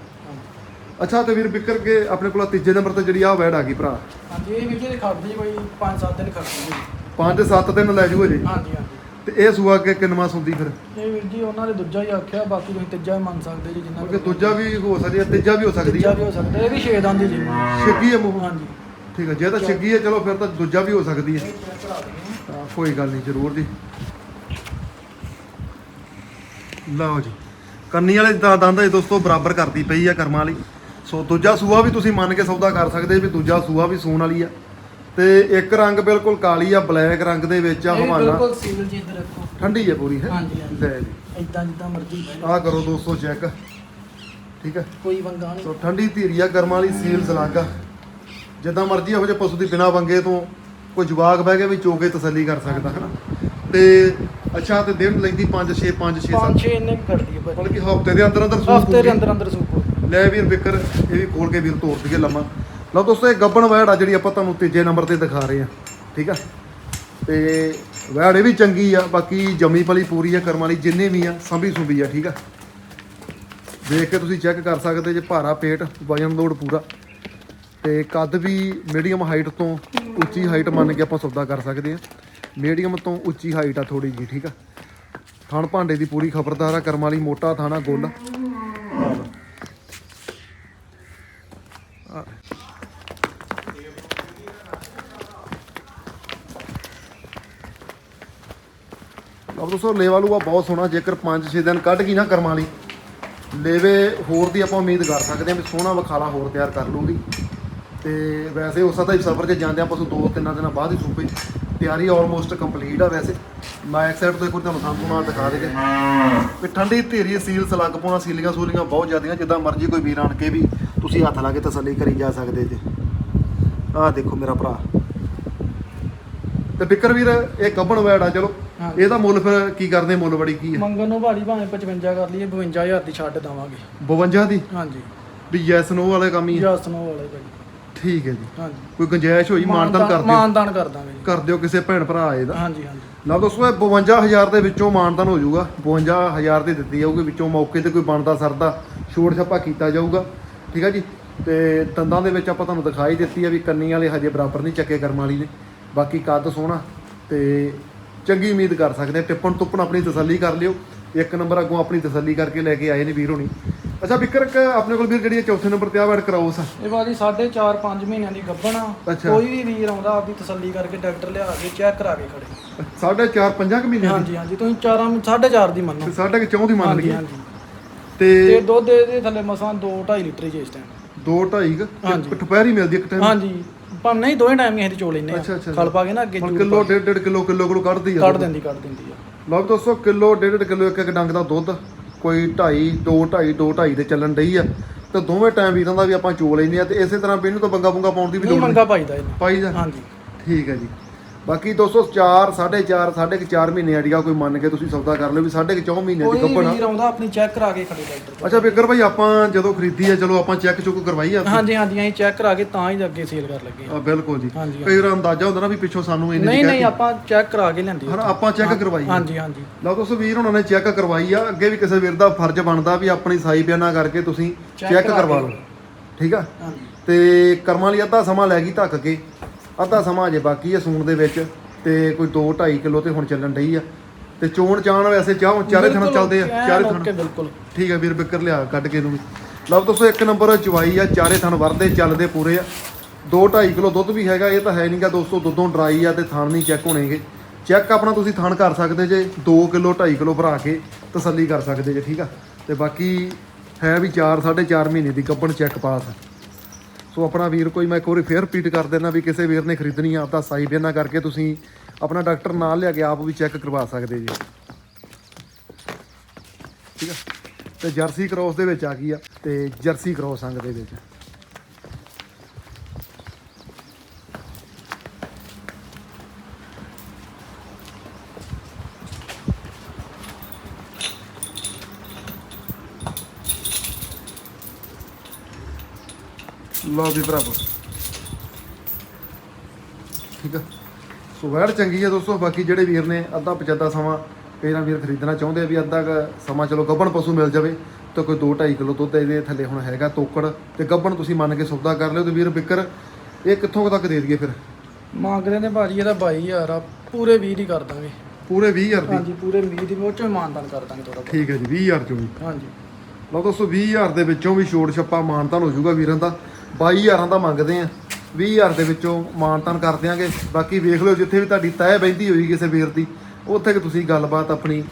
ਅੱਛਾ ਤੇ ਵੀਰ ਬਿਕਰ ਕੇ ਆਪਣੇ ਕੋਲ ਤੀਜੇ ਨੰਬਰ ਤੇ ਜਿਹੜੀ ਆ ਵੈੜ ਆ ਗਈ ਭਰਾ। ਹਾਂਜੀ ਇਹ ਵੀਡੀਓ ਖੜਦੀ ਕੋਈ 5-7 ਦਿਨ ਖੜਦੀ ਜੀ 5-7 ਦਿਨ ਲੈ ਜੂਗਾ ਜੀ? ਹਾਂਜੀ ਹਾਂਜੀ। ਤੇ ਇਹ ਸੂਆ ਕੇ ਕਿੰਨਵਾ ਸੁੰਦੀ ਫਿਰ? ਇਹ ਵੀਰ ਜੀ ਉਹਨਾਂ ਨੇ ਦੂਜਾ ਹੀ ਆਖਿਆ ਬਾਕੀ ਤੁਸੀਂ ਤੀਜਾ ਮੰਨ ਸਕਦੇ ਜੀ ਜਿੰਨਾ ਕਿਉਂਕਿ ਦੂਜਾ ਵੀ ਹੋ ਸਕਦੀ ਹੈ ਤੀਜਾ ਵੀ ਹੋ ਸਕਦੀ ਤੀਜਾ ਹੈ। ਵੀ ਹੋ ਸਕਦਾ ਇਹ ਵੀ ਛੇ ਦੰਦ ਜੀ। ਛਿੱਗੀ ਹੈ ਮੂੰਹ? ਹਾਂਜੀ। ਠੀਕ ਹੈ ਜੇ ਤਾਂ ਛਿੱਗੀ ਹੈ ਚਲੋ ਫਿਰ ਤਾਂ ਦੂਜਾ ਵੀ ਹੋ ਸਕਦੀ ਹੈ। ਕੋਈ ਗੱਲ ਨਹੀਂ ਜ਼ਰੂਰ ਜੀ। ਲਓ ਜੀ ਕੰਨੀ ਵਾਲੇ ਦਾ ਦੰਦ ਇਹ ਦੋਸਤੋ ਬਰਾਬਰ ਕਰਦੀ ਪਈ ਆ ਕਰਮਾਂ ਵਾਲੀ। ਸੋ ਦੂਜਾ ਸੂਆ ਵੀ ਤੁਸੀਂ ਮੰਨ ਕੇ ਸੌਦਾ ਕਰ ਸਕਦੇ ਵੀ ਦੂਜਾ ਸੂਆ ਵੀ ਸੂਣ ਵਾਲੀ ਆ। ਤੇ ਇੱਕ ਰੰਗ ਬਿਲਕੁਲ ਕਾਲੀ ਆ ਬਲੈਕ ਰੰਗ ਦੇ ਵਿੱਚ ਆ ਹਵਾਨਾ ਬਿਲਕੁਲ ਸੀਲ ਜੀ ਇੱਧਰ ਰੱਖੋ। ਠੰਡੀ ਹੈ ਪੂਰੀ ਹੈ? ਹਾਂਜੀ, ਹਾਂਜੀ। ਲੈ ਜੀ। ਇਦਾਂ ਜਿੱਦਾਂ ਮਰਜ਼ੀ ਆਹ ਕਰੋ ਦੋਸਤੋ ਚੈੱਕ। ਠੀਕ ਹੈ ਕੋਈ ਵੰਗਾ ਨਹੀਂ। ਸੋ ਠੰਡੀ ਧੀਰੀਆ ਕਰਮਾਂ ਵਾਲੀ ਸੀਲ ਸਲਾਗਾ ਜਿੱਦਾਂ ਮਰਜ਼ੀ ਇਹੋ ਜਿਹੇ ਪਸ਼ੂ ਦੀ ਬਿਨਾ ਵੰਗੇ ਤੋਂ ਕੋਈ ਜਵਾਕ ਬਹਿ ਕੇ ਵੀ ਚੋਕੇ ਤਸੱਲੀ ਕਰ ਸਕਦਾ ਹੈ ਨਾ ਤੇ ਅੱਛਾ ਤੇ ਦਿਨ ਲੈਂਦੀ 5 6 5 6 ਪੰਜ 7 ਛੇ ਇੰਨੇ ਕੁ ਖੜਦੀ ਹੈ ਮਤਲਬ ਕਿ ਹਫ਼ਤੇ ਦੇ ਅੰਦਰ ਅੰਦਰ ਸੂਪ ਹਫ਼ਤੇ ਦੇ। ਅੰਦਰ ਅੰਦਰ ਸੂਪੋ ਲੈ ਵੀਰ ਵਿਕਰ ਇਹ ਵੀ ਖੋਲ ਕੇ ਵੀਰ ਤੋੜ ਦਈਏ ਲੰਮਾ। ਲਓ ਦੋਸਤੋ, ਇਹ ਗੱਬਣ ਵੈੜ ਆ ਜਿਹੜੀ ਆਪਾਂ ਤੁਹਾਨੂੰ ਤੀਜੇ ਨੰਬਰ ਤੇ ਦਿਖਾ ਰਹੇ ਆ ਠੀਕ ਆ? ਤੇ ਵੈੜ ਇਹ ਵੀ ਚੰਗੀ ਆ, ਬਾਕੀ ਜਮੀ ਪਲੀ ਪੂਰੀ ਆ, ਕਰਮ ਵਾਲੀ ਜਿੰਨੇ ਵੀ ਆ, ਸੰਭੀ ਸੁਭੀ ਆ, ਠੀਕ ਆ? ਦੇਖ ਕੇ ਤੁਸੀਂ ਚੈੱਕ ਕਰ ਸਕਦੇ ਜੇ ਭਾਰਾ ਪੇਟ, ਵਜਨ ਲੋਡ ਪੂਰਾ। ਤੇ ਕੱਦ ਵੀ ਮੀਡੀਅਮ ਹਾਈਟ ਤੋਂ ਉੱਚੀ ਹਾਈਟ ਮੰਨ ਕੇ ਆਪਾਂ ਸੌਦਾ ਕਰ ਸਕਦੇ ਆ ਮੀਡੀਅਮ ਤੋਂ ਉੱਚੀ ਹਾਈਟ ਆ ਥੋੜੀ ਜੀ ਠੀਕ ਆ? ਥਣ ਭਾਂਡੇ ਦੀ ਪੂਰੀ ਖਬਰਦਾਰ ਆ, ਕਰਮ ਵਾਲੀ ਮੋਟਾ ਥਾਣਾ ਗੋਲ। ਸੋ ਲੇਵਾ ਲੂਆ ਬਹੁਤ ਸੋਹਣਾ, ਜੇਕਰ 5-6 ਦਿਨ ਕੱਢ ਗਈ ਨਾ ਕਰਮਾਂ ਲਈ ਲੇਵੇ ਹੋਰ ਦੀ ਆਪਾਂ ਉਮੀਦ ਕਰ ਸਕਦੇ ਹਾਂ ਵੀ ਸੋਹਣਾ ਵਖਾਲਾ ਹੋਰ ਤਿਆਰ ਕਰ ਲੂਗੀ। ਤੇ ਵੈਸੇ ਉਸ ਦਾ ਸਫਰ 'ਚ ਜਾਂਦੇ ਆ ਪਸ਼ੂ ਦੋ ਤਿੰਨਾਂ ਦਿਨਾਂ ਬਾਅਦ ਹੀ ਸੂਪੇ ਤਿਆਰੀ ਆਲਮੋਸਟ ਕੰਪਲੀਟ ਆ ਵੈਸੇ। ਮੈਂ ਸਾਈਡ ਤੋਂ ਇੱਕ ਵਾਰ ਤੁਹਾਨੂੰ ਸਾਹਮਣੇ ਨਾਲ ਦਿਖਾ ਦੇ ਵੀ ਠੰਡੀ ਧੀਰੀ ਸੀਲ ਸਲੱਗ ਪਾਉਣਾ, ਸੀਲੀਆਂ ਸੂਲੀਆਂ ਬਹੁਤ ਜ਼ਿਆਦੀਆਂ, ਜਿੱਦਾਂ ਮਰਜ਼ੀ ਕੋਈ ਵੀਰ ਆਣ ਕੇ ਵੀ ਤੁਸੀਂ ਹੱਥ ਲਾ ਕੇ ਤਸੱਲੀ ਕਰੀ ਜਾ ਸਕਦੇ ਜੇ। ਆਹ ਦੇਖੋ ਮੇਰਾ ਭਰਾ। ਤੇ ਬਿੱਕਰ ਵੀਰ ਇਹ ਗੱਬਣ ਵੈੜ ਆ, ਚਲੋ ਇਹਦਾ ਮੁੱਲ ਫਿਰ ਕੀ ਕਰਦੇ ਮੁੱਲ ਬੜੀ ਕੀ ਹੈ ਮੰਗਣ ਨੂੰ ਭਾਜੀ ਭਾਵੇਂ 55 ਕਰ ਲਈਏ 52000 ਦੀ ਛੱਡ ਦਵਾਂਗੇ। 52 ਦੀ? ਹਾਂਜੀ। ਵੀ ਯੈਸ ਨੋ ਵਾਲੇ ਕੰਮ ਹੀ ਹੈ ਜਾਂ ਸਨੋ ਵਾਲੇ ਭਾਜੀ ਠੀਕ ਹੈ ਜੀ। ਹਾਂਜੀ। ਕੋਈ ਗੁੰਜਾਇਸ਼ ਹੋਈ ਮਾਨਤਨ ਕਰ ਦਿਓ ਮਾਨਦਾਨ ਕਰ ਦਾਂਗੇ ਜੀ। ਕਰ ਦਿਓ ਕਿਸੇ ਭੈਣ ਭਰਾ ਆਏ ਦਾ ਹਾਂਜੀ ਹਾਂਜੀ। ਲਓ ਦੋਸਤੋ ਇਹ 52000 ਦੇ ਵਿੱਚੋਂ ਮਾਨਤਨ ਹੋ ਜਾਊਗਾ। 52000 ਦੀ ਦਿੱਤੀ ਜਾਊਗੀ ਵਿੱਚੋਂ ਮੌਕੇ ਤੇ ਕੋਈ ਬਣਦਾ ਸਰਦਾ ਛੋੜ ਛਾਪਾ ਕੀਤਾ ਜਾਊਗਾ। ਠੀਕ ਹੈ ਜੀ? ਤੇ ਦੰਦਾਂ ਦੇ ਵਿੱਚ ਆਪਾਂ ਤੁਹਾਨੂੰ ਦਿਖਾਈ ਦਿੱਤੀ ਆ ਵੀ ਕੰਨੀ ਵਾਲੇ ਹਜੇ ਬਰਾਬਰ ਨਹੀਂ ਚੱਕੇ ਕਰਮ ਵਾਲੀ ਨੇ। ਬਾਕੀ ਕੱਦ ਸੋਹਣਾ ਤੇ ਚੰਗੀ ਉਮੀਦ ਕਰ ਸਕਦੇ ਆ ਟਿੱਪਣ ਟੁੱਪਣ ਆਪਣੀ ਤਸੱਲੀ ਕਰ ਲਿਓ। ਇੱਕ ਨੰਬਰ ਅੱਗੋਂ ਆਪਣੀ ਤਸੱਲੀ ਕਰਕੇ ਲੈ ਕੇ ਆਏ ਨੇ ਵੀਰ ਹੋਣੀ। ਅੱਛਾ ਵਿਕਰ ਇੱਕ ਆਪਣੇ ਕੋਲ ਵੀਰ ਜਿਹੜੀ ਚੌਥੇ ਨੰਬਰ ਤੇ ਆ ਵੈਟ ਕਰਾਉਸ ਆ ਇਹ ਬਾਜੀ 4.5 5 ਮਹੀਨਿਆਂ ਦੀ ਗੱਭਣ ਆ। ਕੋਈ ਵੀ ਵੀਰ ਆਉਂਦਾ ਆਪਦੀ ਤਸੱਲੀ ਕਰਕੇ ਡਾਕਟਰ ਲਿਆ ਕੇ ਚੈੱਕ ਕਰਾ ਕੇ ਖੜੇ। ਸਾਢੇ ਚਾਰ ਪੰਜਾਂ ਕੁ ਮਹੀਨਿਆਂ ਦੀ? ਹਾਂਜੀ ਹਾਂਜੀ। ਤੁਸੀਂ 4 4.5 ਦੀ ਮੰਨੋ। ਤੇ ਸਾਢੇ ਕੁ ਚੌਂ ਦੀ ਮੰਨ ਲਈਏ ਤੇ ਤੇ ਦੁੱਧ ਇਹਦੇ ਥੱਲੇ ਮਸਾਂ 2 2.5 ਲੀਟਰ ਹੀ ਇਸ ਟਾਈਮ ਦੋ ਢਾਈ ਕੁ ਹਾਂਜੀ। ਦੁਪਹਿਰੀ ਮਿਲਦੀ ਇੱਕ ਟਾਈਮ ਹਾਂਜੀ। ਪਰ ਨਹੀਂ ਦੋਵੇਂ ਟਾਈਮ ਹੀ ਅਸੀਂ ਚੋ ਲੈਨੇ ਅੱਛਾ, ਖਲ ਪਾ ਕੇ ਨਾ ਅੱਗੇ ਹੁਣ ਕਿਲੋ ਡੇਢ ਡੇਢ ਕਿਲੋ ਕਿਲੋ ਕੋਲ ਕੱਢਦੀ ਆ ਕੱਢ ਦਿੰਦੀ ਕੱਢ ਦਿੰਦੀ ਆ। ਲਓ ਵੀ ਦੋਸਤੋ ਕਿਲੋ ਡੇਢ ਡੇਢ ਕਿਲੋ ਇੱਕ ਇੱਕ ਡੰਗ ਦਾ ਦੁੱਧ। ਕੋਈ 2.5 2 2.5 2 2.5 ਤੇ ਚੱਲਣ ਡਈ ਆ। ਤੇ ਦੋਵੇਂ ਟਾਈਮ ਵੀਰਾਂ ਦਾ ਵੀ ਆਪਾਂ ਚੋ ਲੈਨੇ ਆ ਤੇ ਇਸੇ ਤਰ੍ਹਾਂ ਵੀ ਇਹਨੂੰ ਤਾਂ ਬੰਗਾ ਬੰਗਾ ਪਾਉਣ ਦੀ ਵੀ ਨਹੀਂ ਲੋੜ ਮੰਗਾ ਪਾਈਦਾ ਇਹਨੂੰ। ਪਾਈ ਜਾ ਹਾਂਜੀ। ਠੀਕ ਹੈ ਜੀ। ਬਾਕੀ ਦੋਸਤੋ 4 4.5 ਸਾਢੇ ਕੁ ਚਾਰ ਮਹੀਨੇ ਅੜੀਆ ਕੋਈ ਮੰਨ ਕੇ ਤੁਸੀਂ ਸੌਦਾ ਕਰ ਲਿਓ ਵੀ ਸਾਢੇ ਕੁ ਚੌਂ ਮਹੀਨੇ ਦੀ ਕੋਈ ਵੀਰ ਆਉਂਦਾ ਆਪਣੀ ਚੈੱਕ ਕਰਾ ਕੇ ਖੜੇ ਡਾਕਟਰ ਅੱਛਾ ਵਿਕਰ ਭਾਈ ਆਪਾਂ ਜਦੋਂ ਖਰੀਦੀ ਆ ਚਲੋ ਆਪਾਂ ਚੈੱਕ ਚੁੱਕ ਕਰਵਾਈ ਆ। ਹਾਂਜੀ ਹਾਂਜੀ ਅਸੀਂ ਚੈੱਕ ਕਰਾ ਕੇ ਤਾਂ ਹੀ ਅੱਗੇ ਸੇਲ ਕਰ ਲੱਗੇ ਆ, ਬਿਲਕੁਲ ਜੀ। ਹਾਂਜੀ ਕਈ ਵਾਰ ਅੰਦਾਜ਼ਾ ਹੁੰਦਾ ਨਾ ਵੀ ਪਿੱਛੋਂ ਸਾਨੂੰ ਇੰਨੀ ਨਹੀਂ ਨਹੀਂ ਆਪਾਂ ਚੈੱਕ ਕਰਾ ਕੇ ਲੈਂਦੇ ਹਨਾ ਆਪਾਂ ਚੈੱਕ ਕਰਵਾਈ ਹਾਂਜੀ ਹਾਂਜੀ। ਲਓ ਦੋਸਤੋ ਵੀਰ ਉਹਨਾਂ ਨੇ ਚੈੱਕ ਕਰਵਾਈ ਆ। ਅੱਗੇ ਵੀ ਕਿਸੇ ਵੀਰ ਦਾ ਫਰਜ਼ ਬਣਦਾ ਵੀ ਆਪਣੀ ਸਾਈ ਬਿਆਨਾ ਕਰਕੇ ਤੁਸੀਂ ਚੈੱਕ ਕਰਾ ਕਰਵਾ। ਲਓ। ਠੀਕ ਆ? ਹਾਂਜੀ। ਤੇ ਕਰਮਾਂ ਲਈ ਅੱਧਾ ਸਮਾਂ ਲੈ ਗਈ ਧੱਕ ਕੇ। ਅੱਧਾ ਸਮਾਂ ਅਜੇ ਬਾਕੀ ਆ ਸੂਣ ਦੇ ਵਿੱਚ ਤੇ ਕੋਈ 2 2.5 ਕਿਲੋ ਤੇ ਹੁਣ ਚੱਲਣ ਡਈ ਆ। ਤੇ ਚੋਣ ਚਾਣ ਵੈਸੇ ਚਾਹ ਚਾਰੇ ਥਣ ਚੱਲਦੇ ਆ ਚਾਰੇ ਥਣ। ਬਿਲਕੁਲ। ਠੀਕ ਆ ਵੀਰ ਬਿੱਕਰ ਲਿਆ ਕੱਢ ਕੇ ਵੀ। ਲਓ ਦੋਸਤੋ ਇੱਕ ਨੰਬਰ ਚਵਾਈ ਆ ਚਾਰੇ ਥਣ ਵਰਦੇ ਚੱਲਦੇ ਪੂਰੇ ਆ। 2 2.5 ਕਿਲੋ ਦੁੱਧ ਵੀ ਹੈਗਾ ਇਹ ਤਾਂ ਹੈ ਨਹੀਂਗਾ ਦੋਸਤੋ ਦੁੱਧੋਂ ਡਰਾਈ ਆ ਤੇ ਥਣ ਨਹੀਂ ਚੈੱਕ ਹੋਣੇਗੇ। ਚੈੱਕ ਆਪਣਾ ਤੁਸੀਂ ਥਣ ਕਰ ਸਕਦੇ ਜੇ 2 ਕਿਲੋ 2.5 ਕਿਲੋ ਭਰਾ ਕੇ ਤਸੱਲੀ ਕਰ ਸਕਦੇ ਜੇ ਠੀਕ ਆ। ਤੇ ਬਾਕੀ ਹੈ ਵੀ 4 4.5 ਮਹੀਨੇ ਦੀ ਗੱਭਣ ਚੈੱਕ ਪਾਸ ਆ। ਸੋ ਆਪਣਾ ਵੀਰ ਕੋਈ, ਮੈਂ ਇੱਕ ਵਾਰੀ ਫੇਰ ਰਿਪੀਟ ਕਰ ਦੇਣਾ ਵੀ ਕਿਸੇ ਵੀਰ ਨੇ ਖਰੀਦਣੀ ਆ, ਆਪਦਾ ਸਾਈ ਬਿਆਨਾ ਕਰਕੇ ਤੁਸੀਂ ਆਪਣਾ ਡਾਕਟਰ ਨਾਲ ਲਿਆ ਕੇ ਆਪ ਵੀ ਚੈੱਕ ਕਰਵਾ ਸਕਦੇ ਜੀ। ਠੀਕ ਆ? ਤੇ ਜਰਸੀ ਕ੍ਰੋਸ ਦੇ ਵਿੱਚ ਆ ਗਈ ਆ, ਤੇ ਜਰਸੀ ਕ੍ਰੋਸ ਅੰਗ ਦੇ ਵਿੱਚ। ਲਓ ਵੀ ਭਰਾਵੋ। ਠੀਕ ਆ? ਸੋ ਵੈੜ ਚੰਗੀ ਆ ਦੋਸਤੋ ਬਾਕੀ ਜਿਹੜੇ ਵੀਰ ਨੇ ਅੱਧਾ ਪਚੱਦਾ ਸਮਾਂ ਪਹਿਲਾਂ ਵੀਰ ਖਰੀਦਣਾ ਚਾਹੁੰਦੇ ਆ ਵੀ ਅੱਧਾ ਸਮਾਂ ਚਲੋ ਗੱਬਣ ਪਸ਼ੂ ਮਿਲ ਜਾਵੇ ਤਾਂ ਕੋਈ 2.5 ਕਿਲੋ ਦੁੱਧ ਇਹਦੇ ਥੱਲੇ ਹੁਣ ਹੈਗਾ ਤੋਕੜ ਤੇ ਗੱਬਣ ਤੁਸੀਂ ਮੰਨ ਕੇ ਸੌਦਾ ਕਰ ਲਿਓ ਤੇ ਵੀਰ ਬਿੱਕਰ ਇਹ ਕਿੱਥੋਂ ਤੱਕ ਦੇ ਦਈਏ ਫਿਰ? ਮੰਗਦੇ ਨੇ ਭਾਜੀ ਇਹਦਾ 22000 ਆ ਪੂਰੇ 20 ਹੀ ਕਰ ਦਾਂਗੇ। ਪੂਰੇ 20000 ਦੀ? ਹਾਂਜੀ ਪੂਰੇ 20 ਦੀ ਉਹ ਚੋਂ ਕਰ ਦਾਂਗੇ ਥੋੜਾ ਠੀਕ ਹੈ ਜੀ 20000 ਚੋਂ ਵੀ। ਹਾਂਜੀ। ਲਓ ਦੋਸਤੋ 20000 ਦੇ ਵਿੱਚੋਂ ਵੀ ਛੋੜ ਛੱਪਾ ਮਾਨਤਾਨ ਹੋ ਜਾਊਗਾ ਵੀਰਾਂ ਦਾ। 22000 ਦਾ ਮੰਗਦੇ ਆ। 20000 ਦੇ ਵਿੱਚੋਂ ਮਾਨਤਾਨ ਕਰ ਦਿਆਂਗੇ। ਬਾਕੀ ਵੇਖ ਲਿਓ, ਜਿੱਥੇ ਵੀ ਤੁਹਾਡੀ ਤੈਅ ਬੈਂਦੀ ਹੋਈ ਕਿਸੇ ਵੀਰ ਦੀ, ਉੱਥੇ ਕਿ ਤੁਸੀਂ ਗੱਲਬਾਤ ਆਪਣੀ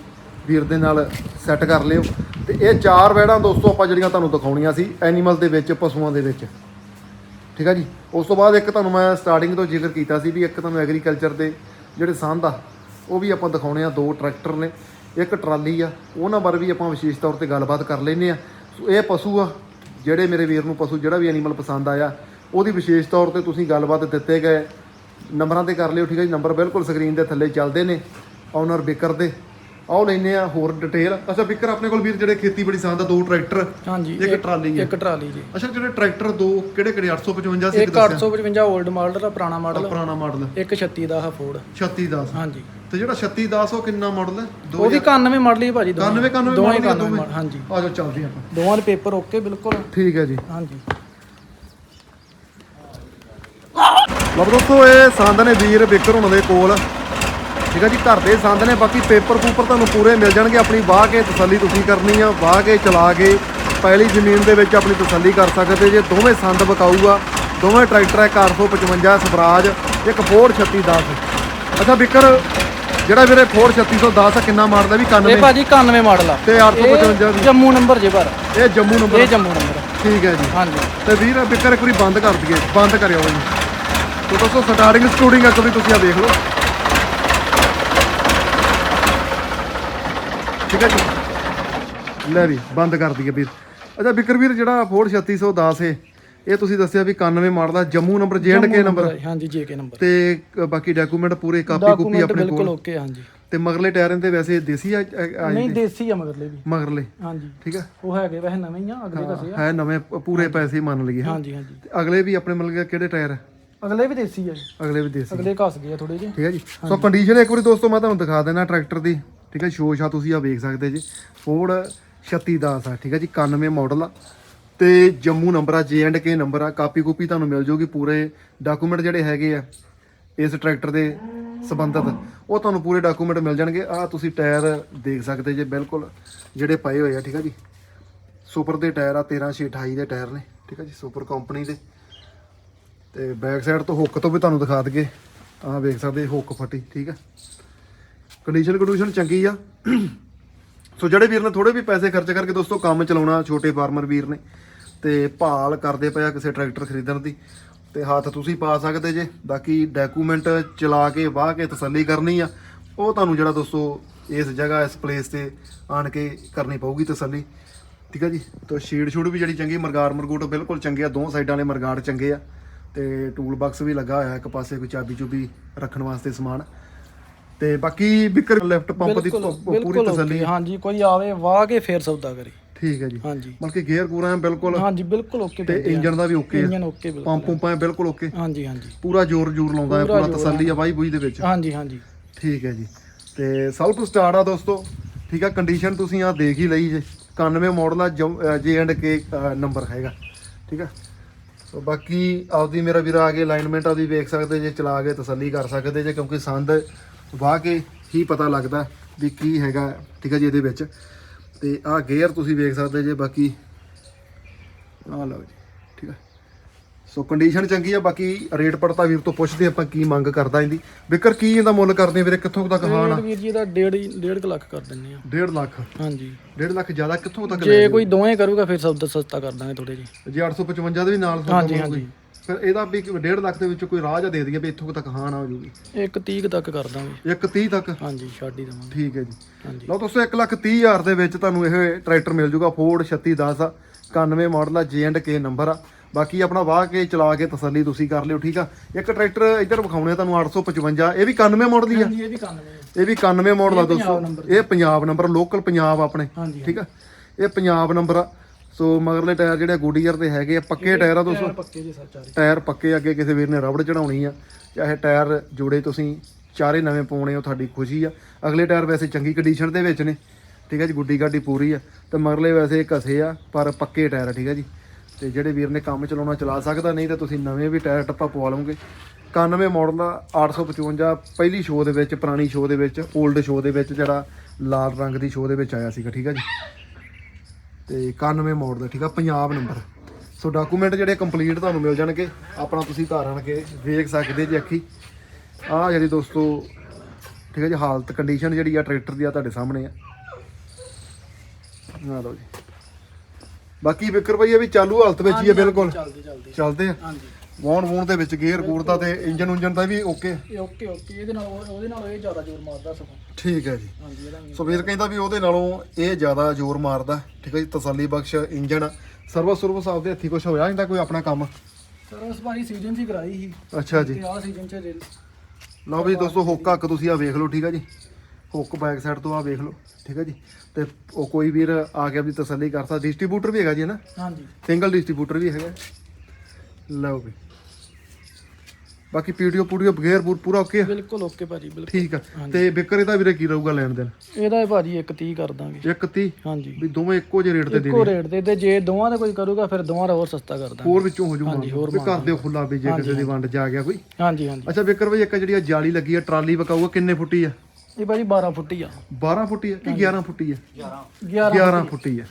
ਵੀਰ ਦੇ ਨਾਲ ਸੈੱਟ ਕਰ ਲਿਓ। ਤੇ ਇਹ ਚਾਰ ਵੈੜਾਂ ਦੋਸਤੋ ਆਪਾਂ ਜਿਹੜੀਆਂ ਤੁਹਾਨੂੰ ਦਿਖਾਉਣੀਆਂ ਸੀ ਐਨੀਮਲ ਦੇ ਵਿੱਚ, ਪਸ਼ੂਆਂ ਦੇ ਵਿੱਚ। ਠੀਕ ਆ ਜੀ? ਉਸ ਤੋਂ ਬਾਅਦ ਇੱਕ ਤੁਹਾਨੂੰ ਮੈਂ ਸਟਾਰਟਿੰਗ ਤੋਂ ਜ਼ਿਕਰ ਕੀਤਾ ਸੀ ਵੀ ਇੱਕ ਤੁਹਾਨੂੰ ਐਗਰੀਕਲਚਰ ਦੇ ਜਿਹੜੇ ਸੰਦ ਆ, ਉਹ ਵੀ ਆਪਾਂ ਦਿਖਾਉਣੇ ਆ। ਦੋ ਟਰੈਕਟਰ ਨੇ, ਇੱਕ ਟਰਾਲੀ ਆ, ਉਹਨਾਂ ਬਾਰੇ ਵੀ ਆਪਾਂ ਵਿਸ਼ੇਸ਼ ਤੌਰ ਤੇ ਗੱਲਬਾਤ ਕਰ ਲੈਨੇ ਆ। ਸੋ ਇਹ ਪਸ਼ੂ ਆ ਜਿਹੜੇ ਮੇਰੇ ਵੀਰ ਨੂੰ ਪਸ਼ੂ, ਜਿਹੜਾ ਵੀ ਐਨੀਮਲ ਪਸੰਦ ਆਇਆ, ਉਹਦੀ ਵਿਸ਼ੇਸ਼ ਤੌਰ ਤੇ ਤੁਸੀਂ ਗੱਲਬਾਤ ਦਿੱਤੇ ਗਏ। ਨੰਬਰਾਂ ਤੇ ਕਰ ਲਿਓ, ਠੀਕ ਹੈ ਜੀ? ਨੰਬਰ ਬਿਲਕੁਲ ਸਕਰੀਨ ਦੇ ਥੱਲੇ ਚੱਲਦੇ ਨੇ। ਓਨਰ ਬਿਕਰ ਦੇ। ਆਓ ਲੈਨੇ ਆ ਹੋਰ ਡਿਟੇਲ ਅੱਛਾ ਬਿਕਰ ਆਪਣੇ ਕੋਲ ਵੀਰ ਜਿਹੜੇ ਖੇਤੀਬਾੜੀ ਸੰਦ ਆ ਦੋ ਟਰੈਕਟਰ ਹਾਂਜੀ ਇੱਕ ਟਰਾਲੀ ਹੈ। ਇੱਕ ਟਰਾਲੀ ਜੀ। ਅੱਛਾ ਜਿਹੜੇ ਟਰੈਕਟਰ ਦੋ ਕਿਹੜੇ ਕਿਹੜੇ? 855 ਸੀ ਇੱਕ 855 올ਡ ਮਾਡਲ ਦਾ ਪੁਰਾਣਾ ਮਾਡਲ ਪੁਰਾਣਾ ਮਾਡਲ ਇੱਕ 36 ਦਾ ਫੋਰਡ 3610 ਹਾਂਜੀ। ਤੇ ਜਿਹੜਾ 3610 ਉਹ ਕਿੰਨਾ ਮਾਡਲ ਹੈ? ਉਹ ਵੀ 91 ਮਾਡਲ ਹੀ ਭਾਜੀ ਦੋਵੇਂ। 91 91 ਦੋਵੇਂ ਮਾਡਲ 91 ਮਾਡਲ ਹਾਂਜੀ। ਆ ਜਾਓ ਚੱਲਦੇ ਆਪਾਂ। ਦੋਵਾਂ ਦੇ ਪੇਪਰ ਓਕੇ ਬਿਲਕੁਲ। ਠੀਕ ਹੈ ਜੀ। ਹਾਂਜੀ। ਲਓ ਦੋਸਤੋ ਇਹ ਸੰਦ ਨੇ ਵੀਰ ਵਿਕਰ ਹੁਣਾਂ ਦੇ ਕੋਲ। ਠੀਕ ਹੈ ਜੀ ਘਰ ਦੇ ਸੰਦ ਨੇ ਬਾਕੀ ਪੇਪਰ ਪੂਪਰ ਤੁਹਾਨੂੰ ਪੂਰੇ ਮਿਲ ਜਾਣਗੇ। ਆਪਣੀ ਵਾਹ ਕੇ ਤਸੱਲੀ ਤੁਸੀਂ ਕਰਨੀ ਆ ਵਾਹ ਕੇ ਚਲਾ ਕੇ ਪਹਿਲੀ ਜ਼ਮੀਨ ਦੇ ਵਿੱਚ ਆਪਣੀ ਤਸੱਲੀ ਕਰ ਸਕਦੇ ਜੇ। ਦੋਵੇਂ ਸੰਦ ਬਕਾਊਗਾ ਦੋਵੇਂ ਟਰੈਕਟਰ ਹੈ 455 ਸਵਰਾਜ ਇੱਕ ਫੋਰਡ 3610 ਅੱਛਾ ਵਿਕਰ ਜਿਹੜਾ ਵੀਰੇ ਫੋਰਡ 3610 ਕਿੰਨਾ ਮਾਰਦਾ ਵੀ? ਇਹ 91 ਭਾਜੀ 91 ਮਾਡਲ ਆ। ਤੇ 855 ਇਹ ਜੰਮੂ ਨੰਬਰ ਜੇ ਪਰ। ਇਹ ਜੰਮੂ ਨੰਬਰ। ਇਹ ਜੰਮੂ ਨੰਬਰ। ਠੀਕ ਹੈ ਜੀ। ਹਾਂਜੀ। ਤੇ ਵੀਰ ਬਿਕਰ ਇੱਕ ਵਾਰੀ ਬੰਦ ਕਰ ਦਈਏ। ਬੰਦ ਕਰਿਓ ਜੀ। ਤੋ ਦੋਸਤੋ ਸਟਾਰਟਿੰਗ ਸਕੂਟਿੰਗ ਇੱਕ ਵੀ ਤੁਸੀਂ ਆ ਦੇਖ ਲਓ। ਠੀਕ ਹੈ ਜੀ? ਲੈ ਵੀ ਬੰਦ ਕਰ ਦਈਏ ਵੀਰ। ਅੱਛਾ ਬਿਕਰ ਵੀਰ ਜਿਹੜਾ ਫੋਰਡ 3610 ਹੈ ਇਹ ਤੁਸੀਂ ਦੱਸਿਆ ਵੀ 91 ਮਾਡਲ ਆ Jammu number J and K number ਹਾਂਜੀ ਜੇਕੇ ਨੰਬਰ ਤੇ ਬਾਕੀ ਡਾਕੂਮੈਂਟ ਪੂਰੇ ਕਾਪੀ ਕੁਪੀ ਆਪਣੇ ਬਿਲਕੁਲ ਕੋਲ? ਓਕੇ ਹਾਂਜੀ। ਤੇ ਮਗਰਲੇ ਟਾਇਰਾਂ ਤੇ ਵੈਸੇ ਦੇਸੀ ਆ ਆ- ਆ ਨਹੀਂ? ਦੇਸੀ ਆ ਮਗਰਲੇ ਵੀ। ਮਗਰਲੇ। ਹਾਂਜੀ। ਠੀਕ ਆ? ਉਹ ਹੈਗੇ ਵੈਸੇ ਨਵੇਂ ਹੀ ਆ ਅਗਲੇ ਕਸੇ ਆ। ਹੈ ਨਵੇਂ ਪੂਰੇ ਪੈਸੇ ਮੰਨ ਲਈਏ ਹਾਂਜੀ ਹਾਂਜੀ। ਅਗਲੇ ਵੀ ਆਪਣੇ ਮਤਲਬ ਕਿਹੜੇ ਟਾਇਰ ਆ? ਅਗਲੇ ਵੀ ਦੇਸੀ ਆ। ਅਗਲੇ ਵੀ ਦੇਸੀ ਅਗਲੇ ਘਸ ਗਏ ਆ ਥੋੜੇ ਜਿਹੇ। ਠੀਕ ਹੈ ਜੀ? ਸੋ ਕੰਡੀਸ਼ਨ ਇੱਕ ਵਾਰੀ ਦੋਸਤੋ ਮੈਂ ਤੁਹਾਨੂੰ ਦਿਖਾ ਦੇਣਾ ਟਰੈਕਟਰ ਦੀ। ਠੀਕ ਹੈ ਸ਼ੋਸ਼ ਆ ਤੁਸੀਂ ਆ ਵੇਖ ਸਕਦੇ ਜੀ, ਫੋਰਡ 3610 ਆ, ਠੀਕ ਹੈ ਜੀ 91 ਮਾਡਲ ਆ। ਤੇ ਜੰਮੂ ਨੰਬਰ ਆ ਜੇ ਐਂਡ ਕੇ ਨੰਬਰ ਆ, ਕਾਪੀ ਕੂਪੀ ਤੁਹਾਨੂੰ ਮਿਲ ਜੂਗੀ, ਪੂਰੇ ਡਾਕੂਮੈਂਟ ਜਿਹੜੇ ਹੈਗੇ ਆ, ਇਸ ਟਰੈਕਟਰ ਦੇ ਸੰਬੰਧਤ, ਉਹ ਤੁਹਾਨੂੰ ਪੂਰੇ ਡਾਕੂਮੈਂਟ ਮਿਲ ਜਾਣਗੇ। ਆ ਤੁਸੀਂ ਟਾਇਰ ਦੇਖ ਸਕਦੇ ਜੇ, ਬਿਲਕੁਲ ਜਿਹੜੇ ਪਏ ਹੋਏ ਆ, ਠੀਕ ਆ ਜੀ। ਸੁਪਰ ਦੇ ਟਾਇਰ ਆ 13628 ਦੇ ਟਾਇਰ ਨੇ, ਠੀਕ ਆ ਜੀ, ਸੁਪਰ ਕੰਪਨੀ ਦੇ। ਤੇ ਬੈਕ ਸਾਈਡ ਤੋਂ ਹੁੱਕ ਤੋਂ ਵੀ ਤੁਹਾਨੂੰ ਦਿਖਾ ਦਈਏ। ਆਹ ਵੇਖ ਸਕਦੇ, ਹੁੱਕ ਫਟੀ, ਠੀਕ ਆ ਕੰਡੀਸ਼ਨ ਕੰਡੀਸ਼ਨ ਚੰਗੀ ਆ। ਸੋ ਜਿਹੜੇ ਵੀਰ ਨੇ ਥੋੜੇ ਵੀ ਪੈਸੇ ਖਰਚ ਕਰਕੇ ਦੋਸਤੋ ਕੰਮ ਚਲਾਉਣਾ, ਛੋਟੇ ਫਾਰਮਰ ਵੀਰ ਨੇ, ਤੇ ਭਾਲ ਕਰਦੇ ਪਏ ਆ ਕਿਸੇ ਟਰੈਕਟਰ ਖਰੀਦਣ ਦੀ, ਤੇ ਹੱਥ ਤੁਸੀਂ ਪਾ ਸਕਦੇ ਜੇ। ਬਾਕੀ ਡਾਕੂਮੈਂਟ ਚਲਾ ਕੇ, ਵਾਹ ਕੇ ਤਸੱਲੀ ਕਰਨੀ ਆ। ਉਹ ਤੁਹਾਨੂੰ ਜਿਹੜਾ ਦੋਸਤੋ ਇਸ ਜਗ੍ਹਾ, ਇਸ ਪਲੇਸ ਤੇ ਆਣ ਕੇ ਕਰਨੀ ਪਊਗੀ ਤਸੱਲੀ। ਠੀਕ ਆ ਜੀ? ਤੋ ਸ਼ੀਟ ਸ਼ੂਟ ਵੀ ਜਿਹੜੀ ਚੰਗੀ, ਮਰਗਾੜ ਮਰਗੂਟ ਬਿਲਕੁਲ ਚੰਗੇ ਆ। ਦੋ ਸਾਈਡਾਂ ਵਾਲੇ ਮਰਗਾੜ ਚੰਗੇ ਆ। ਤੇ ਟੂਲ ਬਾਕਸ ਵੀ ਲੱਗਾ ਹੋਇਆ ਇੱਕ ਪਾਸੇ ਕੋਈ ਚਾਬੀ ਚੁਬੀ ਰੱਖਣ ਵਾਸਤੇ ਸਮਾਨ। ਤੇ ਬਾਕੀ ਬਿਕਰ ਲੈਫਟ ਪੰਪ ਦੀ ਬਿਲਕੁਲ ਪ- ਪੂਰੀ ਬਿਲਕੁਲ ਤਸੱਲੀ। okay, ਹਾਂਜੀ ਕੋਈ ਆਵੇ ਵਾਹ ਕੇ ਫੇਰ ਸੌਦਾ ਕਰੇ। ਠੀਕ ਹੈ ਜੀ। ਹਾਂਜੀ। ਮਤਲਬ ਕਿ ਗੇਅਰ ਪੂਰਾ ਹੈ ਬਿਲਕੁਲ ਹਾਂਜੀ ਬਿਲਕੁਲ ਓਕੇ ਤੇ ਇੰਜਨ ਦਾ ਵੀ ਓਕੇ ਆ। ਇੰਜਨ ਓਕੇ ਬਿਲਕੁਲ। ਪੰਪ ਪੰਪਾਂ ਹੈ ਬਿਲਕੁਲ ਓਕੇ। ਹਾਂਜੀ ਹਾਂਜੀ। ਪੂਰਾ ਜ਼ੋਰ ਜ਼ੋਰ ਲਾਉਂਦਾ ਹੈ ਪੂਰਾ ਪੂਰਾ ਜ਼ੋਰ ਤਸੱਲੀ ਆ ਬਾਈ ਬੂਈ ਦੇ ਵਿੱਚ। ਹਾਂਜੀ ਹਾਂਜੀ। ਠੀਕ ਹੈ ਜੀ। ਤੇ ਸੈਲਫ ਸਟਾਰਟ ਆ ਦੋਸਤੋ। ਠੀਕ ਆ ਕੰਡੀਸ਼ਨ ਤੁਸੀਂ ਆ ਦੇਖ ਹੀ ਲਈ ਜੇ। 91 ਮਾਡਲ ਆ ਜੇ ਐਂਡ ਕੇ ਨੰਬਰ ਹੈਗਾ। ਠੀਕ ਆ। ਸੋ ਬਾਕੀ ਆਪਦੀ ਮੇਰਾ ਵੀਰ ਆ ਕੇ ਅਲਾਈਨਮੈਂਟ ਆਪਦੀ ਵੇਖ ਸਕਦੇ ਜੇ ਚਲਾ ਕੇ ਤਸੱਲੀ ਕਰ ਸਕਦੇ ਜੇ ਕਿਉਂਕਿ ਸੰਦ ਵਾਹ ਕੇ ਹੀ ਪਤਾ ਲੱਗਦਾ ਵੀ ਕੀ ਹੈਗਾ ਠੀਕ ਆ ਜੀ ਇਹਦੇ ਵਿੱਚ। ਤੇ ਆ ਗੇਅਰ ਤੁਸੀਂ ਵੇਖ ਸਕਦੇ ਜੇ ਬਾਕੀ ਆ ਲਓ ਜੀ ਠੀਕ ਆ। ਸੋ ਕੰਡੀਸ਼ਨ ਚੰਗੀ ਆ ਬਾਕੀ ਰੇਟ ਪੜਤਾ ਵੀਰ ਤੋਂ ਪੁੱਛਦੇ ਆਪਾਂ ਕੀ ਮੰਗ ਕਰਦਾ ਇਹਦੀ। ਵਿਕਰ ਕੀ ਇਹਦਾ ਮੁੱਲ ਕਰਦੇ ਵੀਰੇ? ਕਿੱਥੋਂ ਤੱਕ ਰੇਟ ਵੀਰ ਜੀ ਦਾ 1.5 1.5 ਲੱਖ ਕਰ ਦਿੰਨੇ ਆ 1.5 ਲੱਖ? ਹਾਂਜੀ। 1.5 ਲੱਖ ਜ਼ਿਆਦਾ ਕਿੱਥੋਂ ਤੱਕ ਜੇ ਕੋਈ ਦੋਵੇਂ ਕਰੂਗਾ ਫਿਰ ਸੌਦਾ ਸਸਤਾ ਕਰ ਦਾਂਗੇ ਥੋੜੇ ਜਿਹੇ। ਜੇ 855 ਦੇ ਵੀ ਨਾਲ ਹਾਂਜੀ, ਕੋਈ। ਫਿਰ ਇਹਦਾ ਵੀ 1.5 ਲੱਖ ਦੇ ਵਿੱਚ ਕੋਈ ਰਾਹ ਜਾਂ ਦੇ ਦਈਏ ਵੀ ਇੱਥੋਂ ਤੱਕ ਹਾਨ ਆ ਜੂਗੀ। ਇੱਕ 30 ਕੁ ਤੱਕ ਕਰ ਦਾਂਗੇ। ਇੱਕ 30 ਤੱਕ? ਹਾਂਜੀ ਛੱਡ ਹੀ ਦਵਾਂਗੇ। ਠੀਕ ਹੈ ਜੀ। ਹਾਂਜੀ। ਲਓ ਦੋਸਤੋ 1 ਲੱਖ 30 ਹਜ਼ਾਰ ਦੇ ਵਿੱਚ ਤੁਹਾਨੂੰ ਇਹ ਟਰੈਕਟਰ ਮਿਲ ਜੂਗਾ ਫੋਰਡ 3610 ਆ 91 ਮਾਡਲ ਆ ਜੇ ਐਂਡ ਕੇ ਨੰਬਰ ਆ। ਬਾਕੀ ਆਪਣਾ ਵਾਹ ਕੇ ਚਲਾ ਕੇ ਤਸੱਲੀ ਤੁਸੀਂ ਕਰ ਲਿਓ ਠੀਕ ਆ? ਇੱਕ ਟਰੈਕਟਰ ਇੱਧਰ ਵਿਖਾਉਣੇ ਆ ਤੁਹਾਨੂੰ 855 ਇਹ ਵੀ 91 ਮਾਡਲ ਹੀ ਆ। ਇਹ ਵੀ ਕੰਮ ਨੇ ਇਹ ਵੀ 91 ਮਾਡਲ ਆ ਦੋਸਤੋ। ਇਹ ਪੰਜਾਬ ਨੰਬਰ ਲੋਕਲ ਪੰਜਾਬ ਆਪਣੇ ਠੀਕ ਆ? ਇਹ ਪੰਜਾਬ ਨੰਬਰ ਆ। ਸੋ ਮਗਰਲੇ ਟਾਇਰ ਜਿਹੜੇ ਗੁੱਡੀਅਰ ਦੇ ਹੈਗੇ ਆ ਪੱਕੇ ਟਾਇਰ ਆ ਦੋਸਤੋ ਟਾਇਰ ਪੱਕੇ ਜੀ ਸਰ ਚਾਰੇ ਟਾਇਰ ਪੱਕੇ ਅੱਗੇ ਕਿਸੇ ਵੀਰ ਨੇ ਰਬੜ ਚੜਾਉਣੀ ਆ ਚਾਹੇ ਟਾਇਰ ਜੋੜੇ ਤੁਸੀਂ ਚਾਰੇ ਨਵੇਂ ਪਾਉਣੇ ਹੋ ਤੁਹਾਡੀ ਖੁਸ਼ੀ ਆ। ਅਗਲੇ ਟਾਇਰ ਵੈਸੇ ਚੰਗੀ ਕੰਡੀਸ਼ਨ ਦੇ ਵਿੱਚ ਨੇ ਠੀਕ ਹੈ ਜੀ ਗੁੱਡੀ ਗਾਡੀ ਪੂਰੀ ਆ। ਤੇ ਮਗਰਲੇ ਵੈਸੇ ਘਸੇ ਆ ਪਰ ਪੱਕੇ ਟਾਇਰ ਆ ਠੀਕ ਹੈ ਜੀ। ਤੇ ਜਿਹੜੇ ਵੀਰ ਨੇ ਕੰਮ ਚਲਾਉਣਾ ਚਲਾ ਸਕਦਾ ਨਹੀਂ ਤਾਂ ਤੁਸੀਂ ਨਵੇਂ ਵੀ ਟਾਇਰ ਟੱਪਾ ਪਵਾ ਲਓਗੇ। 91 ਮਾਡਲ ਦਾ 855 ਪਹਿਲੀ ਸ਼ੋਅ ਦੇ ਵਿੱਚ ਪੁਰਾਣੀ ਸ਼ੋਅ ਦੇ ਵਿੱਚ 올ਡ ਸ਼ੋਅ ਦੇ ਵਿੱਚ ਜਿਹੜਾ ਲਾਲ ਰੰਗ ਦੀ ਸ਼ੋਅ ਦੇ ਵਿੱਚ ਆਇਆ ਸੀਗਾ ਠੀਕ ਹੈ ਜੀ। ਤੇ 91 ਮਾਡਲ ਦਾ ਠੀਕ ਆ? ਪੰਜਾਬ ਨੰਬਰ। ਸੋ ਡਾਕੂਮੈਂਟ ਜਿਹੜੇ ਕੰਪਲੀਟ ਤੁਹਾਨੂੰ ਮਿਲ ਜਾਣਗੇ ਆਪਣਾ ਤੁਸੀਂ ਘਰ ਆਣ ਕੇ ਵੇਖ ਸਕਦੇ ਜੀ ਅੱਖੀ। ਆਹ ਜਿਹੜੀ ਦੋਸਤੋ ਠੀਕ ਹੈ ਜੀ ਹਾਲਤ ਕੰਡੀਸ਼ਨ ਜਿਹੜੀ ਆ ਟਰੈਕਟਰ ਦੀ ਆ ਤੁਹਾਡੇ ਸਾਹਮਣੇ ਆ। ਆ ਲਓ ਜੀ। ਬਾਕੀ ਵਿਕਰ ਭਾਈ ਇਹ ਵੀ ਚਾਲੂ ਹਾਲਤ ਵਿੱਚ ਹੀ ਆ ਬਿਲਕੁਲ। ਚੱਲਦੀ ਚੱਲਦੀ। ਚੱਲਦੇ ਆ। ਹਾਂਜੀ। ਵੌਣ ਵੂਣ ਦੇ ਵਿੱਚ ਗੇਅਰ ਗੂਰ ਦਾ ਤੇ ਇੰਜਨ ਉਂਜਨ ਦਾ ਵੀ ਓਕੇ? ਇਹ ਓਕੇ ਓਕੇ। ਇਹਦੇ ਨਾਲ ਉਹ- ਉਹਦੇ ਨਾਲ ਇਹ ਜ਼ਿਆਦਾ ਜ਼ੋਰ ਮਾਰਦਾ ਸਗੋਂ। ਠੀਕ ਹੈ ਜੀ। ਹਾਂਜੀ ਇਹਦਾ ਸੋ ਵੀਰ ਕਹਿੰਦਾ ਵੀ ਉਹਦੇ ਨਾਲੋਂ ਇਹ ਜ਼ਿਆਦਾ ਜ਼ੋਰ ਮਾਰਦਾ। ਠੀਕ ਹੈ ਜੀ ਤਸੱਲੀ ਬਖਸ਼ ਇੰਜਨ ਸਰਵਿਸ ਸਰਵਿਸ ਆਪਦੇ ਹੱਥੀ ਕੁਝ ਹੋਇਆ ਜਾਂਦਾ ਕੋਈ ਆਪਣਾ ਕੰਮ? ਸਰ ਉਸ ਭਾਈ ਸੀਜ਼ਨ ਸੀ ਕਰਾਈ ਸੀ। ਅੱਛਾ ਜੀ। ਤੇ ਆਹ ਸੀਜ਼ਨ ਚ ਰੇਲ ਲਓ ਵੀ ਦੋਸਤੋ ਹੁੱਕ ਹੱਕ ਤੁਸੀਂ ਆ ਵੇਖ ਲਓ ਠੀਕ ਹੈ ਜੀ। ਹੁੱਕ ਬੈਕ ਸਾਈਡ ਤੋਂ ਆ ਵੇਖ ਲਓ ਠੀਕ ਹੈ ਜੀ। ਤੇ ਉਹ ਕੋਈ ਵੀਰ ਆ ਕੇ ਆਪਦੀ ਤਸੱਲੀ ਕਰ ਸਕਦਾ ਡਿਸਟ੍ਰੀਬਿਊਟਰ ਵੀ ਹੈਗਾ ਜੀ ਹੈ ਨਾ? ਹਾਂਜੀ। ਸਿੰਗਲ ਡਿਸਟ੍ਰੀਬਿਊਟਰ ਵੀ ਹੈਗਾ। ਲਓ ਵੀ। ਬਾਕੀ ਪੀਡੀਓ ਪੂਡੀਓ ਬਗੈਰ ਬੂਰ ਪੂਰਾ ਓਕੇ ਆ? ਬਿਲਕੁਲ ਓਕੇ ਭਾਜੀ ਬਿਲਕੁਲ। ਠੀਕ ਆ। ਤੇ ਬਿਕਰ ਇਹਦਾ ਵੀਰੇ ਕੀ ਰਹੂਗਾ ਲੈਣ ਦੇਣ? ਇਹਦਾ ਇਹ ਭਾਜੀ ਇੱਕ 30 ਕਰ ਦਾਂਗੇ। ਇੱਕ 30 ਹਾਂਜੀ। ਵੀ ਦੋਵੇਂ ਇੱਕੋ ਜਿਹੇ ਰੇਟ ਤੇ ਦੇ ਇੱਕੋ ਰੇਟ ਦੇ ਤੇ ਜੇ ਦੋਵਾਂ ਦਾ ਕੋਈ ਕਰੂਗਾ ਫਿਰ ਦੋਵਾਂ ਦਾ ਹੋਰ ਸਸਤਾ ਕਰ ਦਾਂਗੇ। ਹੋਰ ਵਿੱਚੋਂ ਹੋ ਹਾਂਜੀ, ਜਾਊਗਾ ਹੋਰ ਵੀ ਘਰ ਦੇ ਖੁੱਲਾ ਵੀ ਜੇ ਕਿਸੇ ਦੀ ਵੰਡ ਜਾ ਗਿਆ ਕੋਈ। ਹਾਂਜੀ ਹਾਂਜੀ। ਅੱਛਾ ਵਿਕਰ ਭਾਈ ਇੱਕ ਜਿਹੜੀ ਆ ਜਾਲੀ ਲੱਗੀ ਆ ਟਰਾਲੀ ਵਕਾਊਗਾ ਕਿੰਨੇ ਫੁੱਟੀ ਆ? ਇਹ ਭਾਜੀ 12 ਫੁੱਟੀ ਆ। 12 ਫੁੱਟੀ ਆ ਕਿ 11 ਫੁੱਟੀ ਆ? 11 11 ਫੁੱਟੀ। ਆ।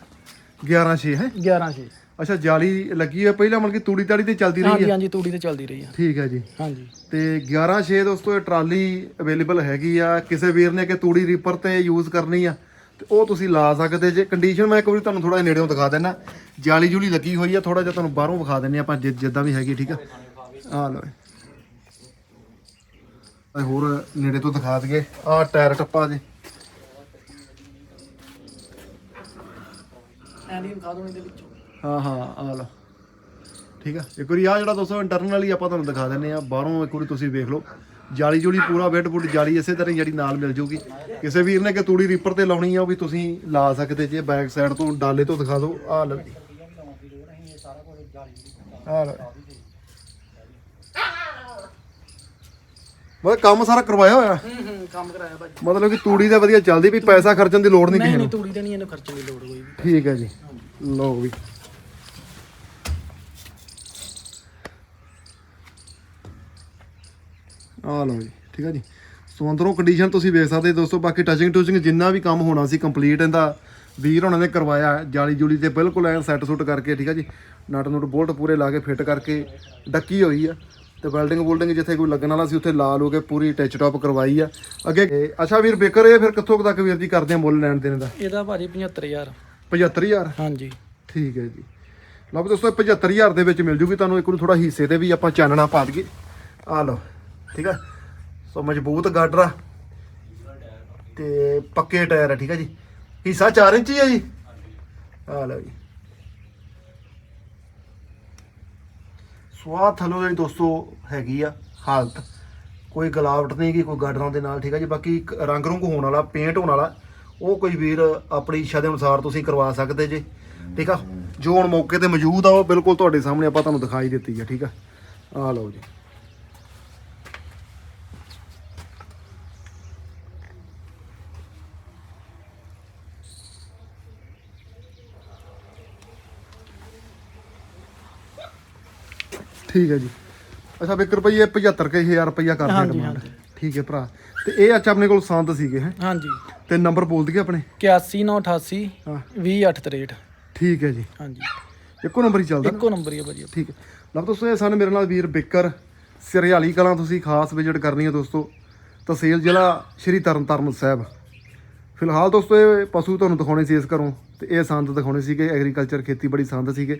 11 6 ਹੈ? 11 ਛੇ। ਅੱਛਾ ਜਾਲੀ ਲੱਗੀ ਹੋਈ ਪਹਿਲਾਂ ਮਤਲਬ ਕਿ ਤੂੜੀ ਤਾੜੀ ਤੇ ਚੱਲਦੀ ਰਹੀ ਹਾਂਜੀ ਆ? ਹਾਂਜੀ ਤੂੜੀ ਤੇ ਚੱਲਦੀ ਰਹੀ ਆ। ਠੀਕ ਹੈ ਜੀ। ਹਾਂਜੀ। ਤੇ 11 6 ਦੋਸਤੋ ਇਹ ਟਰਾਲੀ ਅਵੇਲੇਬਲ ਹੈਗੀ ਆ। ਕਿਸੇ ਵੀਰ ਨੇ ਕਿ ਤੂੜੀ ਰੀਪਰ ਤੇ ਯੂਜ਼ ਕਰਨੀ ਆ। ਤੇ ਉਹ ਤੁਸੀਂ ਲਾ ਸਕਦੇ ਜੇ। ਕੰਡੀਸ਼ਨ ਮੈਂ ਇੱਕ ਵਾਰੀ ਤੁਹਾਨੂੰ ਥੋੜਾ ਨੇੜਿਓਂ ਦਿਖਾ ਦਿੰਦਾ ਜਾਲੀ ਜੂਲੀ ਲੱਗੀ ਹੋਈ ਆ ਥੋੜਾ ਜਿਹਾ ਤੁਹਾਨੂੰ ਬਾਹਰੋਂ ਵਿਖਾ ਦਿੰਨੇ ਆਪਾਂ ਜਿ- ਜਿੱਦਾਂ ਵੀ ਹੈਗੀ ਠੀਕ ਆ? ਆ ਲਓ ਇਹ ਹੋਰ ਨੇੜੇ ਤੋਂ ਦਿਖਾ ਦਈਏ। ਆ ਟਾਇਰ ਟੱਪਾ ਜੀ। ਐਂਡੀ ਖਾ ਦੋ ਇਹਦੇ ਵਿੱਚੋਂ। ਹਾਂ ਹਾਂ ਆ ਲਓ। ਠੀਕ ਆ? ਇੱਕ ਵਾਰੀ ਆ ਜਿਹੜਾ ਦੋਸਤੋ ਇੰਟਰਨਲੀ ਆਪਾਂ ਤੁਹਾਨੂੰ ਦਿਖਾ ਦਿੰਨੇ ਆ ਬਾਹਰੋਂ ਇੱਕ ਵਾਰੀ ਤੁਸੀਂ ਵੇਖ ਲਓ। ਜਾਲੀ ਜੂਲੀ ਪੂਰਾ ਬੈੱਡ ਬੁੱਡ ਜਾਲੀ ਇਸੇ ਤਰ੍ਹਾਂ ਹੀ ਜਿਹੜੀ ਨਾਲ ਮਿਲ ਜੂਗੀ। ਕਿਸੇ ਵੀਰ ਨੇ ਕਿ ਤੂੜੀ ਰੀਪਰ ਤੇ ਲਾਉਣੀ ਆ ਉਹ ਵੀ ਤੁਸੀਂ ਲਾ ਸਕਦੇ ਜੇ। ਬੈਕ ਸਾਈਡ ਤੋਂ ਡਾਲੇ ਤੋਂ ਦਿਖਾ ਦਿਓ। ਆ ਲਓ। ਆ ਲਓ। ਮਤਲਬ ਕੰਮ ਸਾਰਾ ਕਰਵਾਇਆ ਹੋਇਆ? ਹੂੰ ਹੂੰ ਕੰਮ ਕਰਾਇਆ ਭਾਜੀ। ਮਤਲਬ ਕਿ ਤੂੜੀ ਦਾ ਵਧੀਆ ਚੱਲਦੀ ਵੀ ਪੈਸਾ ਖਰਚਣ ਦੀ ਲੋੜ ਨਹੀਂ ਨਹੀਂ ਕਿਸੇ ਨਹੀਂ ਨੂੰ। ਤੂੜੀ ਤੇ ਨਹੀਂ ਇਹਨੂੰ ਖਰਚਣ ਦੀ ਲੋੜ ਕੋਈ ਵੀ। ਠੀਕ ਹੈ ਜੀ। ਲਓ ਵੀ। ਆ ਲਓ ਜੀ ਠੀਕ ਹੈ ਜੀ। ਸੋ ਅੰਦਰੋਂ ਕੰਡੀਸ਼ਨ ਤੁਸੀਂ ਵੇਖ ਸਕਦੇ ਹੋ ਦੋਸਤੋ ਬਾਕੀ ਟਚਿੰਗ ਟੂਚਿੰਗ ਜਿੰਨਾ ਵੀ ਕੰਮ ਹੋਣਾ ਸੀ ਕੰਪਲੀਟ ਇਹਦਾ ਵੀਰ ਹੋਣਾ ਨੇ ਕਰਵਾਇਆ ਜਾਲੀ ਜੂਲੀ ਤੇ ਬਿਲਕੁਲ ਐਨ ਸੈੱਟ ਸੁੱਟ ਕਰਕੇ ਠੀਕ ਹੈ ਜੀ। ਨਟ ਨੂਟ ਬੋਲਟ ਪੂਰੇ ਲਾ ਕੇ ਫਿੱਟ ਕਰਕੇ ਡੱਕੀ ਹੋਈ ਆ। ਤੇ ਵੈਲਡਿੰਗ ਬੋਲਡਿੰਗ ਜਿੱਥੇ ਕੋਈ ਲੱਗਣ ਵਾਲਾ ਸੀ ਉੱਥੇ ਲਾ ਲੋ ਕੇ ਪੂਰੀ ਟੱਚ ਟਾਪ ਕਰਵਾਈ ਆ। ਅੱਗੇ ਅੱਛਾ ਵੀਰ ਬੇਕਰ ਇਹ ਫਿਰ ਕਿੱਥੋਂ ਤੱਕ ਵੀਰ ਜੀ ਕਰਦੇ ਆ ਮੁੱਲ ਲੈਣ ਦੇਣ ਦਾ? ਇਹਦਾ ਭਾਜੀ 75000 75000 ਹਾਂਜੀ। ਠੀਕ ਹੈ ਜੀ। ਲਓ ਦੋਸਤੋ 75000 ਦੇ ਵਿੱਚ ਮਿਲ ਜੂਗੀ ਤੁਹਾਨੂੰ ਇੱਕ ਨੂੰ ਥੋੜਾ ਹਿੱਸੇ ਤੇ ਵੀ ਆਪਾਂ ਚਾਨਣਾ ਪਾ ਦਈਏ। ਆ ਲਓ। ਠੀਕ ਆ? ਸੋ ਮਜ਼ਬੂਤ ਗਾਡਰ ਆ। ਤੇ ਪੱਕੇ ਟਾਇਰ ਆ, ਠੀਕ ਆ ਜੀ? ਹਿੱਸਾ 4 ਇੰਚ ਹੀ ਆ ਜੀ? ਆ ਲਓ ਜੀ। ਸਵਾਦ ਥਲੋ ਜਿਹੜੀ ਦੋਸਤੋ ਹੈਗੀ ਆ ਹਾਲਤ, ਕੋਈ ਗਲਾਵਟ ਨਹੀਂ ਗੀ ਕੋਈ ਗਾਡਰਾਂ ਦੇ ਨਾਲ, ਠੀਕ ਆ ਜੀ? ਬਾਕੀ ਇੱਕ ਰੰਗ ਰੁੰਗ ਹੋਣ ਵਾਲਾ ਪੇਂਟ ਹੋਣ ਵਾਲਾ, ਉਹ ਕੋਈ ਵੀਰ ਆਪਣੀ ਇੱਛਾ ਦੇ ਅਨੁਸਾਰ ਤੁਸੀਂ ਕਰਵਾ ਸਕਦੇ ਜੇ, ਠੀਕ ਆ? ਜੋ ਹੁਣ ਮੌਕੇ ਤੇ ਮੌਜੂਦ ਆ, ਉਹ ਬਿਲਕੁਲ ਤੁਹਾਡੇ ਸਾਹਮਣੇ ਆਪਾਂ ਤੁਹਾਨੂੰ ਦਿਖਾਈ ਦਿੱਤੀ ਆ, ਠੀਕ ਆ? ਆ ਲਓ ਜੀ। ਠੀਕ ਹੈ ਜੀ। ਅੱਛਾ ਵਿਕ ਰੁਪਈਏ 75 ਕੇ 1000 ਰੁਪਈਆ ਕਰਦੇ ਹਾਂਜੀ, ਡਿਮਾਂਡ ਹਾਂਜੀ। ਠੀਕ ਹੈ ਭਰਾ। ਤੇ ਇਹ ਅੱਛਾ ਆਪਣੇ ਕੋਲ ਸੰਦ ਸੀਗੇ ਹੈ? ਹਾਂਜੀ। ਤੇ ਨੰਬਰ ਬੋਲ ਦਈਏ ਆਪਣੇ? 8198 ਹਾਂ। 20863 ਠੀਕ ਹੈ ਜੀ। ਹਾਂਜੀ। ਇੱਕੋ ਨੰਬਰ ਹੀ ਚੱਲਦਾ ਨਾ? ਇੱਕੋ ਨੰਬਰ ਹੀ ਆ ਭਾਜੀ ਠੀਕ ਹੈ। ਲਓ ਦੋਸਤੋ ਇਹ ਸਨ ਮੇਰੇ ਨਾਲ ਵੀਰ ਬਿੱਕਰ। ਸਿਰਿਆਲੀ ਕਲਾਂ ਤੁਸੀਂ ਖਾਸ ਵਿਜ਼ਿਟ ਕਰਨੀ ਹੈ ਦੋਸਤੋ। ਤਹਿਸੀਲ ਜ਼ਿਲ੍ਹਾ ਸ਼੍ਰੀ ਤਰਨਤਾਰਨ ਸਾਹਿਬ। ਫਿਲਹਾਲ ਦੋਸਤੋ ਇਹ ਪਸ਼ੂ ਤੁਹਾਨੂੰ ਦਿਖਾਉਣੇ ਸੀ ਇਸ ਘਰੋਂ। ਤੇ ਇਹ ਸੰਦ ਦਿਖਾਉਣੇ ਸੀਗੇ। ਐਗਰੀਕਲਚਰ ਖੇਤੀਬਾੜੀ ਸੰਦ ਸੀਗੇ।